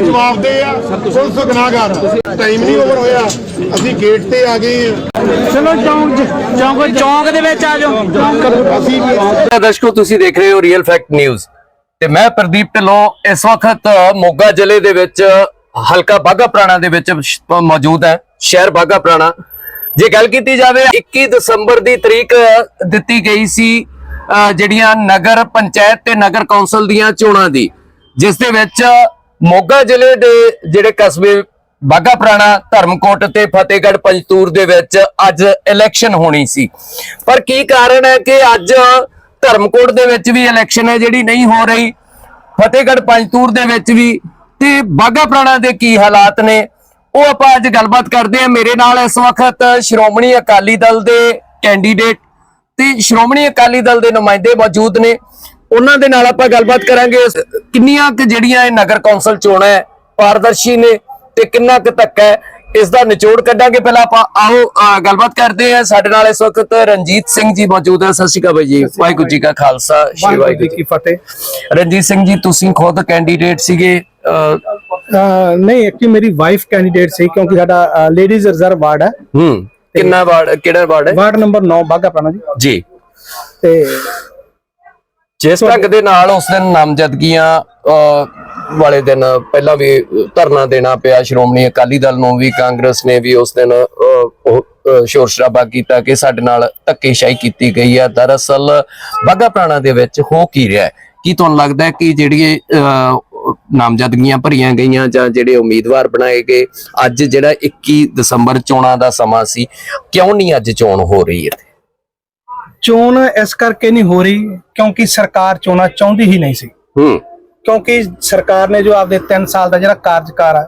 ਜਵਾਬ ਦੇ ਆ। ਪੁਲਿਸ ਗੁਨਾਹਗਾਰ। ਟਾਈਮ ਨਹੀਂ ਓਵਰ ਹੋਇਆ। ਅਸੀਂ ਗੇਟ ਤੇ ਆ ਗਏ। ਚਲੋ ਚੌਂਕ ਚ- ਚੌਂਕ ਚੌਂਕ ਦੇ ਵਿੱਚ ਆ ਜਾਓ। ਅਸੀਂ ਦਰਸ਼ਕੋ ਤੁਸੀਂ ਦੇਖ ਰਹੇ ਹੋ ਰੀਅਲ ਫੈਕਟ ਨਿਊਜ਼ ਤੇ ਮੈਂ ਪ੍ਰਦੀਪ ਢਿੱਲੋਂ ਇਸ ਵਕਤ ਮੋਗਾ ਜ਼ਿਲ੍ਹੇ ਦੇ ਵਿੱਚ ਹਲਕਾ ਬਾਗਾ ਪ੍ਰਾਣਾ ਦੇ ਵਿੱਚ ਮੌਜੂਦ ਹੈ। ਸ਼ਹਿਰ ਬਾਗਾ ਪ੍ਰਾਣਾ। ਜੇ ਗੱਲ ਕੀਤੀ ਜਾਵੇ 21 ਦਸੰਬਰ ਦੀ ਤਰੀਕ ਦਿੱਤੀ ਗਈ ਸੀ ਜਿਹੜੀਆਂ ਨਗਰ ਪੰਚਾਇਤ ਤੇ ਨਗਰ ਕੌਂਸਲ ਦੀਆਂ ਚੋਣਾਂ ਦੀ। ਜਿਸ ਦੇ ਵਿੱਚ ਮੋਗਾ ਜ਼ਿਲ੍ਹੇ ਦੇ ਜਿਹੜੇ ਕਸਬੇ ਬਾਗਾ ਪ੍ਰਾਣਾ ਧਰਮਕੋਟ ਤੇ ਫਤਿਹਗੜ੍ਹ ਪੰਜਤੂਰ ਦੇ ਵਿੱਚ ਅੱਜ ਇਲੈਕਸ਼ਨ ਹੋਣੀ ਸੀ। ਪਰ ਕੀ ਕਾਰਨ ਹੈ ਕਿ ਅੱਜ ਧਰਮਕੋਟ ਦੇ ਵਿੱਚ ਵੀ ਇਲੈਕਸ਼ਨ ਹੈ ਜਿਹੜੀ ਨਹੀਂ ਹੋ ਰਹੀ, ਫਤਿਹਗੜ੍ਹ ਪੰਜਤੂਰ ਦੇ ਵਿੱਚ ਵੀ ਤੇ ਬਾਗਾ ਪ੍ਰਾਣਾ ਦੇ ਕੀ ਹਾਲਾਤ ਨੇ, ਉਹ ਆਪਾਂ ਅੱਜ ਗੱਲਬਾਤ ਕਰਦੇ ਹਾਂ। ਮੇਰੇ ਨਾਲ ਇਸ ਵਕਤ ਸ਼੍ਰੋਮਣੀ ਅਕਾਲੀ ਦਲ ਦੇ ਕੈਂਡੀਡੇਟ ਤੇ ਸ਼੍ਰੋਮਣੀ ਅਕਾਲੀ ਦਲ ਦੇ ਨੁਮਾਇੰਦੇ ਮੌਜੂਦ ਨੇ। ਉਹਨਾਂ ਦੇ ਨਾਲ ਆਪਾਂ ਗੱਲਬਾਤ ਕਰਾਂਗੇ। ਕਿੰਨੀਆਂ ਕਿ ਜਿਹੜੀਆਂ ਇਹ ਨਗਰ ਕੌਂਸਲ ਚੋਣਾਂ ਹੈ ਪਾਰਦਰਸ਼ੀ ਨੇ ਤੇ ਕਿੰਨਾ ਕੁ ਧੱਕਾ ਹੈ ਇਸ ਦਾ ਨਿਚੋੜ ਕੱਢਾਂਗੇ। ਪਹਿਲਾਂ ਆਪਾਂ ਆਓ ਗੱਲਬਾਤ ਕਰਦੇ ਹਾਂ। ਸਾਡੇ ਨਾਲ ਇਸ ਵਕਤ ਰਣਜੀਤ ਸਿੰਘ ਜੀ ਮੌਜੂਦ ਹੈ। ਸਤਿ ਸ਼੍ਰੀ ਅਕਾਲ ਜੀ। ਵਾਹਿਗੁਰੂ ਜੀ ਕਾ ਖਾਲਸਾ ਸ਼੍ਰੀ ਵਾਹਿਗੁਰੂ ਜੀ ਕੀ ਫਤਿਹ। ਰਣਜੀਤ ਸਿੰਘ ਜੀ ਤੁਸੀਂ ਖੁਦ ਕੈਂਡੀਡੇਟ ਸੀਗੇ ਨਹੀਂ ਐਕਚੁਅਲੀ ਮੇਰੀ ਵਾਈਫ ਕੈਂਡੀਡੇਟ ਸੀ ਕਿਉਂਕਿ ਸਾਡਾ ਲੇਡੀਜ਼ ਰਿਜ਼ਰਵ ਵਾਰਡ ਹੈ। ਹੂੰ। ਕਿੰਨਾ ਵਾਰਡ ਕਿਹੜਾ ਵਾਰਡ ਹੈ? ਵਾਰਡ ਨੰਬਰ 9 ਬਾਗਾ ਪ੍ਰਾਣਾ ਜੀ। ਜੀ। ਤੇ ਜਿਸ ਢੰਗ ਦੇ ਨਾਲ ਉਸ ਦਿਨ ਨਾਮਜ਼ਦਗੀਆਂ ਵਾਲੇ ਦਿਨ ਪਹਿਲਾਂ ਵੀ ਧਰਨਾ ਦੇਣਾ ਪਿਆ ਸ਼੍ਰੋਮਣੀ ਅਕਾਲੀ ਦਲ ਨੂੰ ਵੀ ਕਾਂਗਰਸ ਨੇ ਵੀ ਉਸ ਦਿਨ ਸ਼ੋਰ ਸ਼ਰਾਬਾ ਕੀਤਾ ਕਿ ਸਾਡੇ ਨਾਲ ਧੱਕੇਸ਼ਾਹੀ ਕੀਤੀ ਗਈ ਹੈ। ਦਰਅਸਲ ਬਾਗਾ ਪ੍ਰਾਣਾ ਦੇ ਵਿੱਚ ਹੋ ਕੀ ਰਿਹਾ ਹੈ? ਕੀ ਤੁਹਾਨੂੰ ਲੱਗਦਾ ਹੈ ਕਿ ਜਿਹੜੀ ਨਾਮਜ਼ਦਗੀਆਂ ਭਰੀਆਂ ਗਈਆਂ ਜਾਂ ਜਿਹੜੇ ਉਮੀਦਵਾਰ ਬਣਾਏ ਗਏ ਅੱਜ ਜਿਹੜਾ 21 ਦਸੰਬਰ ਚੋਣਾਂ ਦਾ ਸਮਾਂ ਸੀ ਕਿਉਂ ਨਹੀਂ ਅੱਜ ਚੋਣ ਹੋ ਰਹੀ ਹੈ ਚੋਣ ਇਸ ਕਰਕੇ ਨਹੀਂ ਹੋ ਰਹੀ ਕਿਉਂਕਿ ਸਰਕਾਰ ਚੋਣਾਂ ਚਾਹੁੰਦੀ ਹੀ ਨਹੀਂ ਸੀ। ਹੂੰ। ਕਿਉਂਕਿ ਸਰਕਾਰ ਨੇ ਜੋ ਆਪਦੇ 3 ਸਾਲ ਦਾ ਜਿਹੜਾ ਕਾਰਜਕਾਲ ਹੈ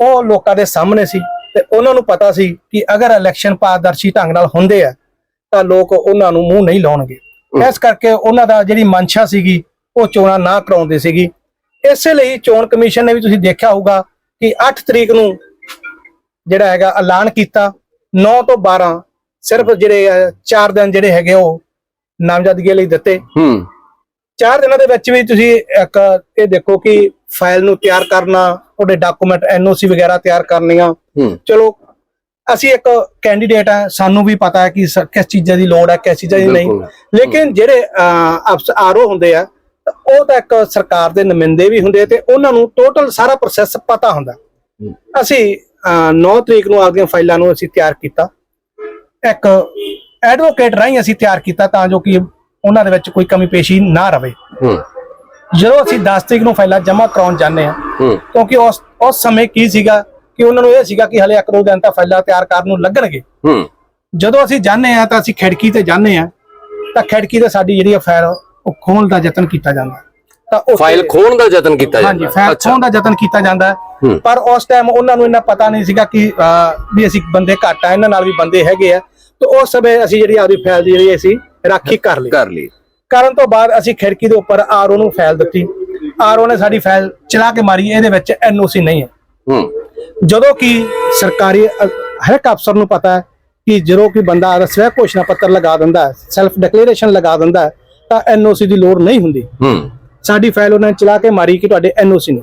ਉਹ ਲੋਕਾਂ ਦੇ ਸਾਹਮਣੇ ਸੀ ਤੇ ਉਹਨਾਂ ਨੂੰ ਪਤਾ ਸੀ ਕਿ ਅਗਰ ਇਲੈਕਸ਼ਨ ਪਾਰਦਰਸ਼ੀ ਢੰਗ ਨਾਲ ਹੁੰਦੇ ਆ ਤਾਂ ਲੋਕ ਉਹਨਾਂ ਨੂੰ ਮੂੰਹ ਨਹੀਂ ਲਾਉਣਗੇ। ਇਸ ਕਰਕੇ ਉਹਨਾਂ ਦਾ ਜਿਹੜੀ ਮਨਸ਼ਾ ਸੀਗੀ ਉਹ ਚੋਣਾਂ ਨਾ ਕਰਾਉਂਦੇ ਸੀਗੀ। ਇਸੇ ਲਈ ਚੋਣ ਕਮਿਸ਼ਨ ਨੇ ਵੀ ਤੁਸੀਂ ਦੇਖਿਆ ਹੋਊਗਾ ਕਿ 8 ਤਰੀਕ ਨੂੰ ਜਿਹੜਾ ਹੈਗਾ ਐਲਾਨ ਕੀਤਾ 9 ਤੋਂ 12 ਸਿਰਫ ਜਿਹੜੇ 4 ਦਿਨ ਜਿਹੜੇ ਹੈਗੇ ਉਹ ਨਾਮਜ਼ਦਗੀ ਲਈ ਦਿੱਤੇ। ਹੂੰ। ਚਾਰ ਦਿਨਾਂ ਦੇ ਵਿੱਚ ਵੀ ਤੁਸੀਂ ਇੱਕ ਇਹ ਦੇਖੋ ਕਿ ਫਾਈਲ ਨੂੰ ਤਿਆਰ ਕਰਨਾ ਉਹਦੇ ਡਾਕੂਮੈਂਟ ਐਨਓਸੀ ਵਗੈਰਾ ਤਿਆਰ ਕਰਨੀਆਂ। ਚਲੋ ਅਸੀਂ ਇੱਕ ਕੈਂਡੀਡੇਟ ਆ ਸਾਨੂੰ ਵੀ ਪਤਾ ਹੈ ਕਿ ਕਿਸ ਚੀਜ਼ਾਂ ਦੀ ਲੋੜ ਹੈ ਕਿਸ ਚੀਜ਼ਾਂ ਦੀ ਨਹੀਂ। ਲੇਕਿਨ ਜਿਹੜੇ ਅਫਸਰ ਆਰਓ ਹੁੰਦੇ ਆ ਉਹ ਤਾਂ ਇੱਕ ਸਰਕਾਰ ਦੇ ਨੁਮਾਇੰਦੇ ਵੀ ਹੁੰਦੇ ਤੇ ਉਹਨਾਂ ਨੂੰ ਟੋਟਲ ਸਾਰਾ ਪ੍ਰੋਸੈਸ ਪਤਾ ਹੁੰਦਾ। ਅਸੀਂ 9 ਤਰੀਕ ਨੂੰ ਆਪਦੀਆਂ ਫਾਈਲਾਂ ਨੂੰ ਅਸੀਂ ਤਿਆਰ ਕੀਤਾ। ਇੱਕ ਐਡਵੋਕੇਟ ਰਾਹੀਂ ਅਸੀਂ ਤਿਆਰ ਕੀਤਾ ਤਾਂ ਜੋ ਕਿ ਉਹਨਾਂ ਦੇ ਵਿੱਚ ਕੋਈ ਕਮੀ ਪੇਸ਼ੀ ਨਾ ਰਵੇ। ਹੂੰ। ਜਦੋਂ ਅਸੀਂ 10 ਤਰੀਕ ਨੂੰ ਫਾਈਲਾਂ ਜਮ੍ਹਾਂ ਕਰਾਉਣ ਜਾਂਦੇ ਆ ਹੂੰ। ਕਿਉਂਕਿ ਉਸ ਉਸ ਸਮੇਂ ਕੀ ਸੀਗਾ ਕਿ ਉਹਨਾਂ ਨੂੰ ਇਹ ਸੀਗਾ ਕਿ ਹਲੇ ਇੱਕ ਦੋ ਦਿਨ ਤਾਂ ਫਾਈਲਾਂ ਤਿਆਰ ਕਰਨ ਨੂੰ ਲੱਗਣਗੇ। ਹੂੰ। ਜਦੋਂ ਅਸੀਂ ਜਾਂਦੇ ਆ ਤਾਂ ਅਸੀਂ ਖਿੜਕੀ ਤੇ ਜਾਂਦੇ ਆ ਤਾਂ ਖਿੜਕੀ ਤੇ ਸਾਡੀ ਜਿਹੜੀ ਫਾਈਲ ਉਹ ਖੋਲਣ ਦਾ ਯਤਨ ਕੀਤਾ ਜਾਂਦਾ। ਤਾਂ ਉਸ ਫਾਈਲ ਖੋਣ ਦਾ ਯਤਨ ਕੀਤਾ ਜਾਂਦਾ। ਹਾਂਜੀ ਫਾਈਲ ਖੋਲਣ ਦਾ ਯਤਨ ਕੀਤਾ ਜਾਂਦਾ। ਪਰ ਉਸ ਟਾਈਮ ਉਹਨਾਂ ਨੂੰ ਇੰਨਾ ਪਤਾ ਨਹੀਂ ਸੀਗਾ ਕਿ ਵੀ ਅਸੀਂ ਬੰਦੇ ਘੱਟ ਆ ਇਹਨਾਂ ਨਾਲ ਵੀ ਬੰਦੇ ਹੈਗੇ ਆ। ਤੇ ਉਸ ਸਮੇਂ ਅਸੀਂ ਜਿਹੜੀ ਆਪਦੀ ਫਾਈਲ ਦੀ ਜਿਹੜੀ ਅਸੀਂ ਰਾਖੀ ਕਰ ਲਈ। ਕਰ ਲਈ। ਕਰਨ ਤੋਂ ਬਾਅਦ ਅਸੀਂ ਖਿੜਕੀ ਦੇ ਉੱਪਰ ਆਰਓ ਨੂੰ ਫਾਈਲ ਦਿੱਤੀ। ਆਰਓ ਨੇ ਸਾਡੀ ਫਾਈਲ ਚਲਾ ਕੇ ਮਾਰੀ ਇਹਦੇ ਵਿੱਚ ਐਨਓਸੀ ਨਹੀਂ ਹੈ। ਹੂੰ। ਜਦੋਂ ਕਿ ਸਰਕਾਰੀ ਹਰ ਇੱਕ ਅਫਸਰ ਨੂੰ ਪਤਾ ਹੈ ਕਿ ਜਦੋਂ ਕੋਈ ਬੰਦਾ ਆਪਦਾ ਸਵੈ ਘੋਸ਼ਣਾ ਪੱਤਰ ਲਗਾ ਦਿੰਦਾ ਹੈ ਸੈਲਫ ਡਿਕਲੇਰੇਸ਼ਨ ਲਗਾ ਦਿੰਦਾ ਹੈ ਤਾਂ ਐਨਓਸੀ ਦੀ ਲੋੜ ਨਹੀਂ ਹੁੰਦੀ। ਹੂੰ। ਸਾਡੀ ਫਾਈਲ ਉਹਨਾਂ ਨੇ ਚਲਾ ਕੇ ਮਾਰੀ ਕਿ ਤੁਹਾਡੇ ਐਨਓਸੀ ਨੇ।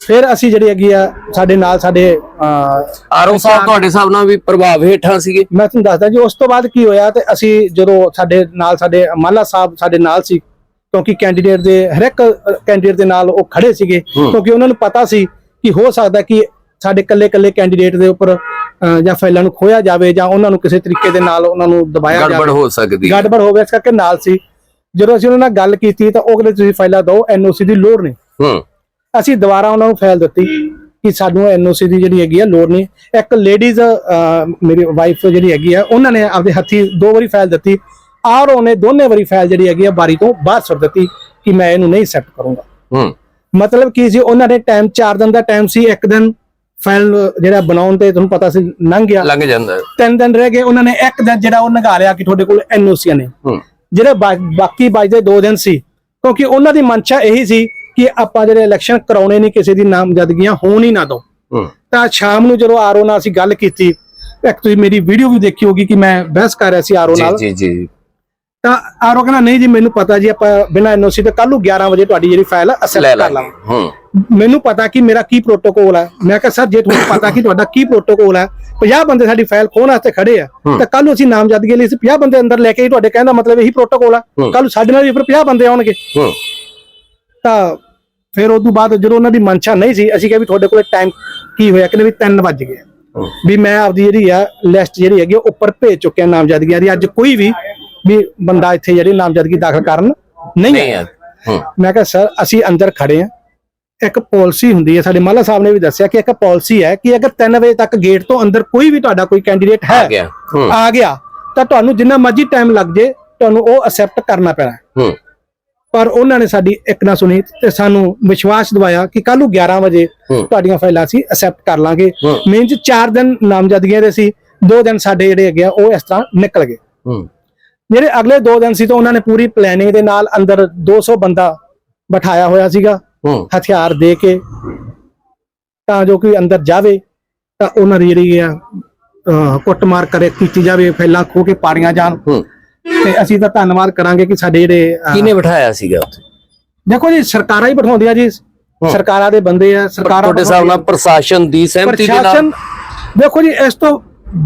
ਫਿਰ ਅਸੀਂ ਜਿਹੜੀ ਹੈਗੀ ਆ ਸਾਡੇ ਨਾਲ ਸਾਡੇ ਆਰਓ ਸਾਹਿਬ ਤੁਹਾਡੇ ਹਿਸਾਬ ਨਾਲ ਵੀ ਪ੍ਰਭਾਵ ਹੇਠਾਂ ਸੀਗੇ? ਮੈਂ ਤੁਹਾਨੂੰ ਦੱਸਦਾ ਜੀ ਉਸ ਤੋਂ ਬਾਅਦ ਕੀ ਹੋਇਆ ਤੇ ਅਸੀਂ ਜਦੋਂ ਸਾਡੇ ਨਾਲ ਸਾਡੇ ਮਾਲਾ ਸਾਹਿਬ ਸਾਡੇ ਨਾਲ ਸੀ ਕਿਉਂਕਿ ਕੈਂਡੀਡੇਟ ਦੇ ਹਰ ਇੱਕ ਕੈਂਡੀਡੇਟ ਦੇ ਨਾਲ ਉਹ ਖੜੇ ਸੀਗੇ। ਕਿਉਂਕਿ ਉਹਨਾਂ ਨੂੰ ਪਤਾ ਸੀ ਕਿ ਹੋ ਸਕਦਾ ਕਿ ਸਾਡੇ ਕੱਲੇ ਕੱਲੇ ਕੈਂਡੀਡੇਟ ਦੇ ਉੱਪਰ ਜਾਂ ਫਾਈਲਾਂ ਨੂੰ ਖੋਇਆ ਜਾਵੇ ਜਾਂ ਉਹਨਾਂ ਨੂੰ ਕਿਸੇ ਤਰੀਕੇ ਦੇ ਨਾਲ ਉਹਨਾਂ ਨੂੰ ਦਬਾਇਆ ਗੜਬੜ ਜਾਵੇ। ਹੋ ਸਕਦੀ ਹੈ। ਗੜਬੜ ਹੋਵੇ ਇਸ ਕਰਕੇ ਨਾਲ ਸੀ। ਜਦੋਂ ਅਸੀਂ ਉਹਨਾਂ ਨਾਲ ਗੱਲ ਕੀਤੀ ਤਾਂ ਉਹ ਕਹਿੰਦੇ ਤੁਸੀਂ ਫਾਈਲਾਂ ਦਿਓ ਐਨਓਸੀ ਦੀ ਲੋੜ ਨਹੀਂ। ਹੂੰ। ਅਸੀਂ ਦੁਬਾਰਾ ਉਹਨਾਂ ਨੂੰ ਫਾਈਲ ਦਿੱਤੀ ਕਿ ਸਾਨੂੰ ਐਨਓਸੀ ਦੀ ਜਿਹੜੀ ਹੈਗੀ ਆ ਲੋੜ ਨਹੀਂ। ਇੱਕ ਲੇਡੀਜ਼ ਮੇਰੀ ਵਾਈਫ ਜਿਹੜੀ ਹੈਗੀ ਆ ਉਹਨਾਂ ਨੇ ਆਪਦੇ ਹੱਥੀ ਦੋ ਵਾਰੀ ਫਾਈਲ ਦਿੱਤੀ। ਔਰ ਉਹਨੇ ਦੋਨੇ ਵਾਰੀ ਫਾਈਲ ਜਿਹੜੀ ਹੈਗੀ ਆ ਬਾਰੀ ਤੋਂ ਬਾਹਰ ਸੁੱਟ ਦਿੱਤੀ ਕਿ ਮੈਂ ਇਹਨੂੰ ਨਹੀਂ ਐਕਸੈਪਟ ਕਰੂੰਗਾ। ਹੂੰ। ਮਤਲਬ ਕੀ ਸੀ ਉਹਨਾਂ ਨੇ ਟਾਈਮ 4 ਦਿਨ ਦਾ ਟਾਈਮ ਸੀ ਇੱਕ ਦਿਨ ਫਾਈਲ ਜਿਹੜਾ ਬਣਾਉਣ ਤੇ ਤੁਹਾਨੂੰ ਪਤਾ ਸੀ ਲੰਘ ਗਿਆ। ਲੰਘ ਜਾਂਦਾ। ਤਿੰਨ ਦਿਨ ਰਹਿ ਗਏ ਉਹਨਾਂ ਨੇ ਇੱਕ ਦਿਨ ਜਿਹੜਾ ਉਹ ਨਗਾ ਲਿਆ ਕਿ ਤੁਹਾਡੇ ਕੋਲ ਐਨਓਸੀਆਂ ਨੇ। ਜਿਹੜੇ ਬਾਕੀ ਬਚਦੇ ਦੋ ਦਿਨ ਸੀ ਕਿਉਂਕਿ ਉਹਨਾਂ ਦੀ ਮਨਸ਼ਾ ਇਹੀ ਸੀ ਕਿ ਆਪਾਂ ਜਿਹੜੇ ਇਲੈਕਸ਼ਨ ਕਰਾਉਣੇ ਨਹੀਂ ਕਿਸੇ ਦੀ ਨਾਮਜ਼ਦਗੀਆਂ ਹੋਣ ਹੀ ਨਾ ਦੋ। ਤਾਂ ਸ਼ਾਮ ਨੂੰ ਜਦੋਂ ਆਰਓ ਨਾਲ ਅਸੀਂ ਗੱਲ ਕੀਤੀ ਇੱਕ ਤੁਸੀਂ ਮੇਰੀ ਵੀਡੀਓ ਵੀ ਦੇਖੀ ਹੋਗੀ ਕਿ ਮੈਂ ਬਹਿਸ ਕਰ ਰਿਹਾ ਸੀ ਆਰਓ ਜੀ ਨਾਲ। ਜੀ ਜੀ। ਤਾਂ ਆਰਓ ਕਹਿੰਦਾ ਨਹੀਂ ਜੀ ਮੈਨੂੰ ਪਤਾ ਜੀ ਆਪਾਂ ਬਿਨਾਂ ਐਨਓਸੀ ਤੇ ਕੱਲ ਨੂੰ 11 ਵਜੇ ਤੁਹਾਡੀ ਜਿਹੜੀ ਫਾਈਲ ਲੈ ਅਸੈਪਟ ਕਰ ਲਾਂਗੇ। ਹੂੰ। ਮੈਨੂੰ ਪਤਾ ਕਿ ਮੇਰਾ ਕੀ ਪ੍ਰੋਟੋਕੋਲ ਹੈ ਮੈਂ ਕਿਹਾ ਸਰ ਜੇ ਤੁਹਾਨੂੰ ਪਤਾ ਕਿ ਤੁਹਾਡਾ ਕੀ ਪ੍ਰੋਟੋਕੋਲ ਹੈ 50 ਬੰਦੇ ਸਾਡੀ ਫਾਈਲ ਖੋਣ ਵਾਸਤੇ ਖੜੇ ਆ। ਤਾਂ ਕੱਲ ਨੂੰ ਅਸੀਂ ਨਾਮਜ਼ਦਗੀ ਲਈ ਅਸੀਂ 50 ਬੰਦੇ ਅੰਦਰ ਲੈ ਕੇ ਤੁਹਾਡੇ ਕਹਿਣ ਦਾ ਮਤਲਬ ਇਹੀ ਪ੍ਰੋਟੋਕੋਲ ਆ। ਹੂੰ। ਕੱਲ ਸਾਡੇ ਨਾਲ ਵੀ ਫਿਰ 50 ਬੰਦੇ ਆਉਣਗੇ। ਤਾਂ ਫਿਰ ਉਸ ਤੋਂ ਬਾਅਦ ਜਦੋਂ ਉਹਨਾਂ ਦੀ ਮਨਸ਼ਾ ਨਹੀਂ ਸੀ ਅਸੀਂ ਕਿਹਾ ਵੀ ਤੁਹਾਡੇ ਕੋਲੇ ਟਾਈਮ ਕੀ ਹੋਇਆ? ਕਿ ਵੀ 3 ਵੱਜ ਗਏ। ਵੀ ਮੈਂ ਆਪਦੀ ਜਿਹੜੀ ਆ ਲਿਸਟ ਜਿਹੜੀ ਹੈਗੀ ਉੱਪਰ ਭੇਜ ਚੁੱਕਿਆ ਨਾਮਜ਼ਦਗੀਆਂ ਦੀ ਅੱਜ ਕੋਈ ਵੀ ਵੀ ਬੰਦਾ ਇੱਥੇ ਜਿਹੜੀ ਨਾਮਜ਼ਦਗੀ ਦਾਖਲ ਕਰਨ ਨਹੀਂ ਹੂੰ। ਮੈਂ ਕਿਹਾ ਸਰ ਅਸੀਂ ਅੰਦਰ ਖੜੇ ਆ। ਇੱਕ ਪਾਲਿਸੀ ਹੁੰਦੀ ਹੈ ਸਾਡੇ ਮਾਲਾ ਸਾਹਿਬ ਨੇ ਵੀ ਦੱਸਿਆ ਕਿ ਇੱਕ ਪਾਲਿਸੀ ਹੈ ਕਿ ਅਗਰ 3 ਵਜੇ ਤੱਕ ਗੇਟ ਤੋਂ ਅੰਦਰ ਕੋਈ ਵੀ ਤੁਹਾਡਾ ਕੋਈ ਕੈਂਡੀਡੇਟ ਹੈ ਆ ਗਿਆ। ਤਾਂ ਤੁਹਾਨੂੰ ਜਿੰਨਾ ਮਰਜ਼ੀ ਟਾਈਮ ਲੱਗ ਜੇ ਤੁਹਾਨੂੰ ਉਹ ਅਸੈਪਟ ਕਰਨਾ ਪੈਣਾ। ਪਰ ਉਹਨਾਂ ਨੇ ਸਾਡੀ ਇੱਕ ਨਾ ਸੁਣੀ ਤੇ ਸਾਨੂੰ ਵਿਸ਼ਵਾਸ ਦਿਵਾਇਆ ਕਿ ਕੱਲ ਨੂੰ 11 ਵਜੇ। ਤੁਹਾਡੀਆਂ ਫਾਈਲਾਂ ਅਸੀਂ ਅਸੈਪਟ ਕਰ ਲਾਂਗੇ। ਮੀਨਸ 4 ਦਿਨ ਨਾਮਜ਼ਦਗੀਆਂ ਦੇ ਸੀ 2 ਦਿਨ ਸਾਡੇ ਜਿਹੜੇ ਹੈਗੇ ਉਹ ਇਸ ਤਰ੍ਹਾਂ ਨਿਕਲ ਗਏ। ਜਿਹੜੇ ਅਗਲੇ 2 ਦਿਨ ਸੀ ਤਾਂ ਉਹਨਾਂ ਨੇ ਪੂਰੀ ਪਲੈਨਿੰਗ ਦੇ ਨਾਲ ਅੰਦਰ 200 ਬੰਦਾ ਬਿਠਾਇਆ ਹੋਇਆ ਸੀਗਾ ਹਥਿਆਰ ਦੇ ਕੇ। ਤਾਂ ਜੋ ਕੋਈ ਅੰਦਰ ਜਾਵੇ ਤਾਂ ਉਹਨਾਂ ਦੀ ਜਿਹੜੀ ਆ ਕੁੱਟਮਾਰ ਕਰੇ ਕੀਤੀ ਜਾਵੇ ਫੈਲਾ ਖੋ ਕੇ ਪਾੜੀਆਂ ਜਾਣ। ਤੇ ਅਸੀਂ ਤਾਂ ਧੰਨਵਾਦ ਕਰਾਂਗੇ ਕਿ ਸਾਡੇ ਜਿਹੜੇ ਅਹ, ਕਿਹਨੇ ਬਿਠਾਇਆ ਸੀਗਾ ਉੱਥੇ? ਦੇਖੋ ਜੀ ਸਰਕਾਰਾਂ ਹੀ ਬਿਠਾਉਂਦੀਆਂ ਜੀ। ਸਰਕਾਰਾਂ ਦੇ ਬੰਦੇ ਆ ਸਰਕਾਰਾਂ ਤੁਹਾਡੇ ਹਿਸਾਬ ਨਾਲ ਪ੍ਰਸ਼ਾਸਨ ਦੀ ਸਹਿਮਤੀ ਦੇ ਨਾਲ ਪ੍ਰਸ਼ਾਸਨ ਦੇਖੋ ਜੀ ਇਸ ਤੋਂ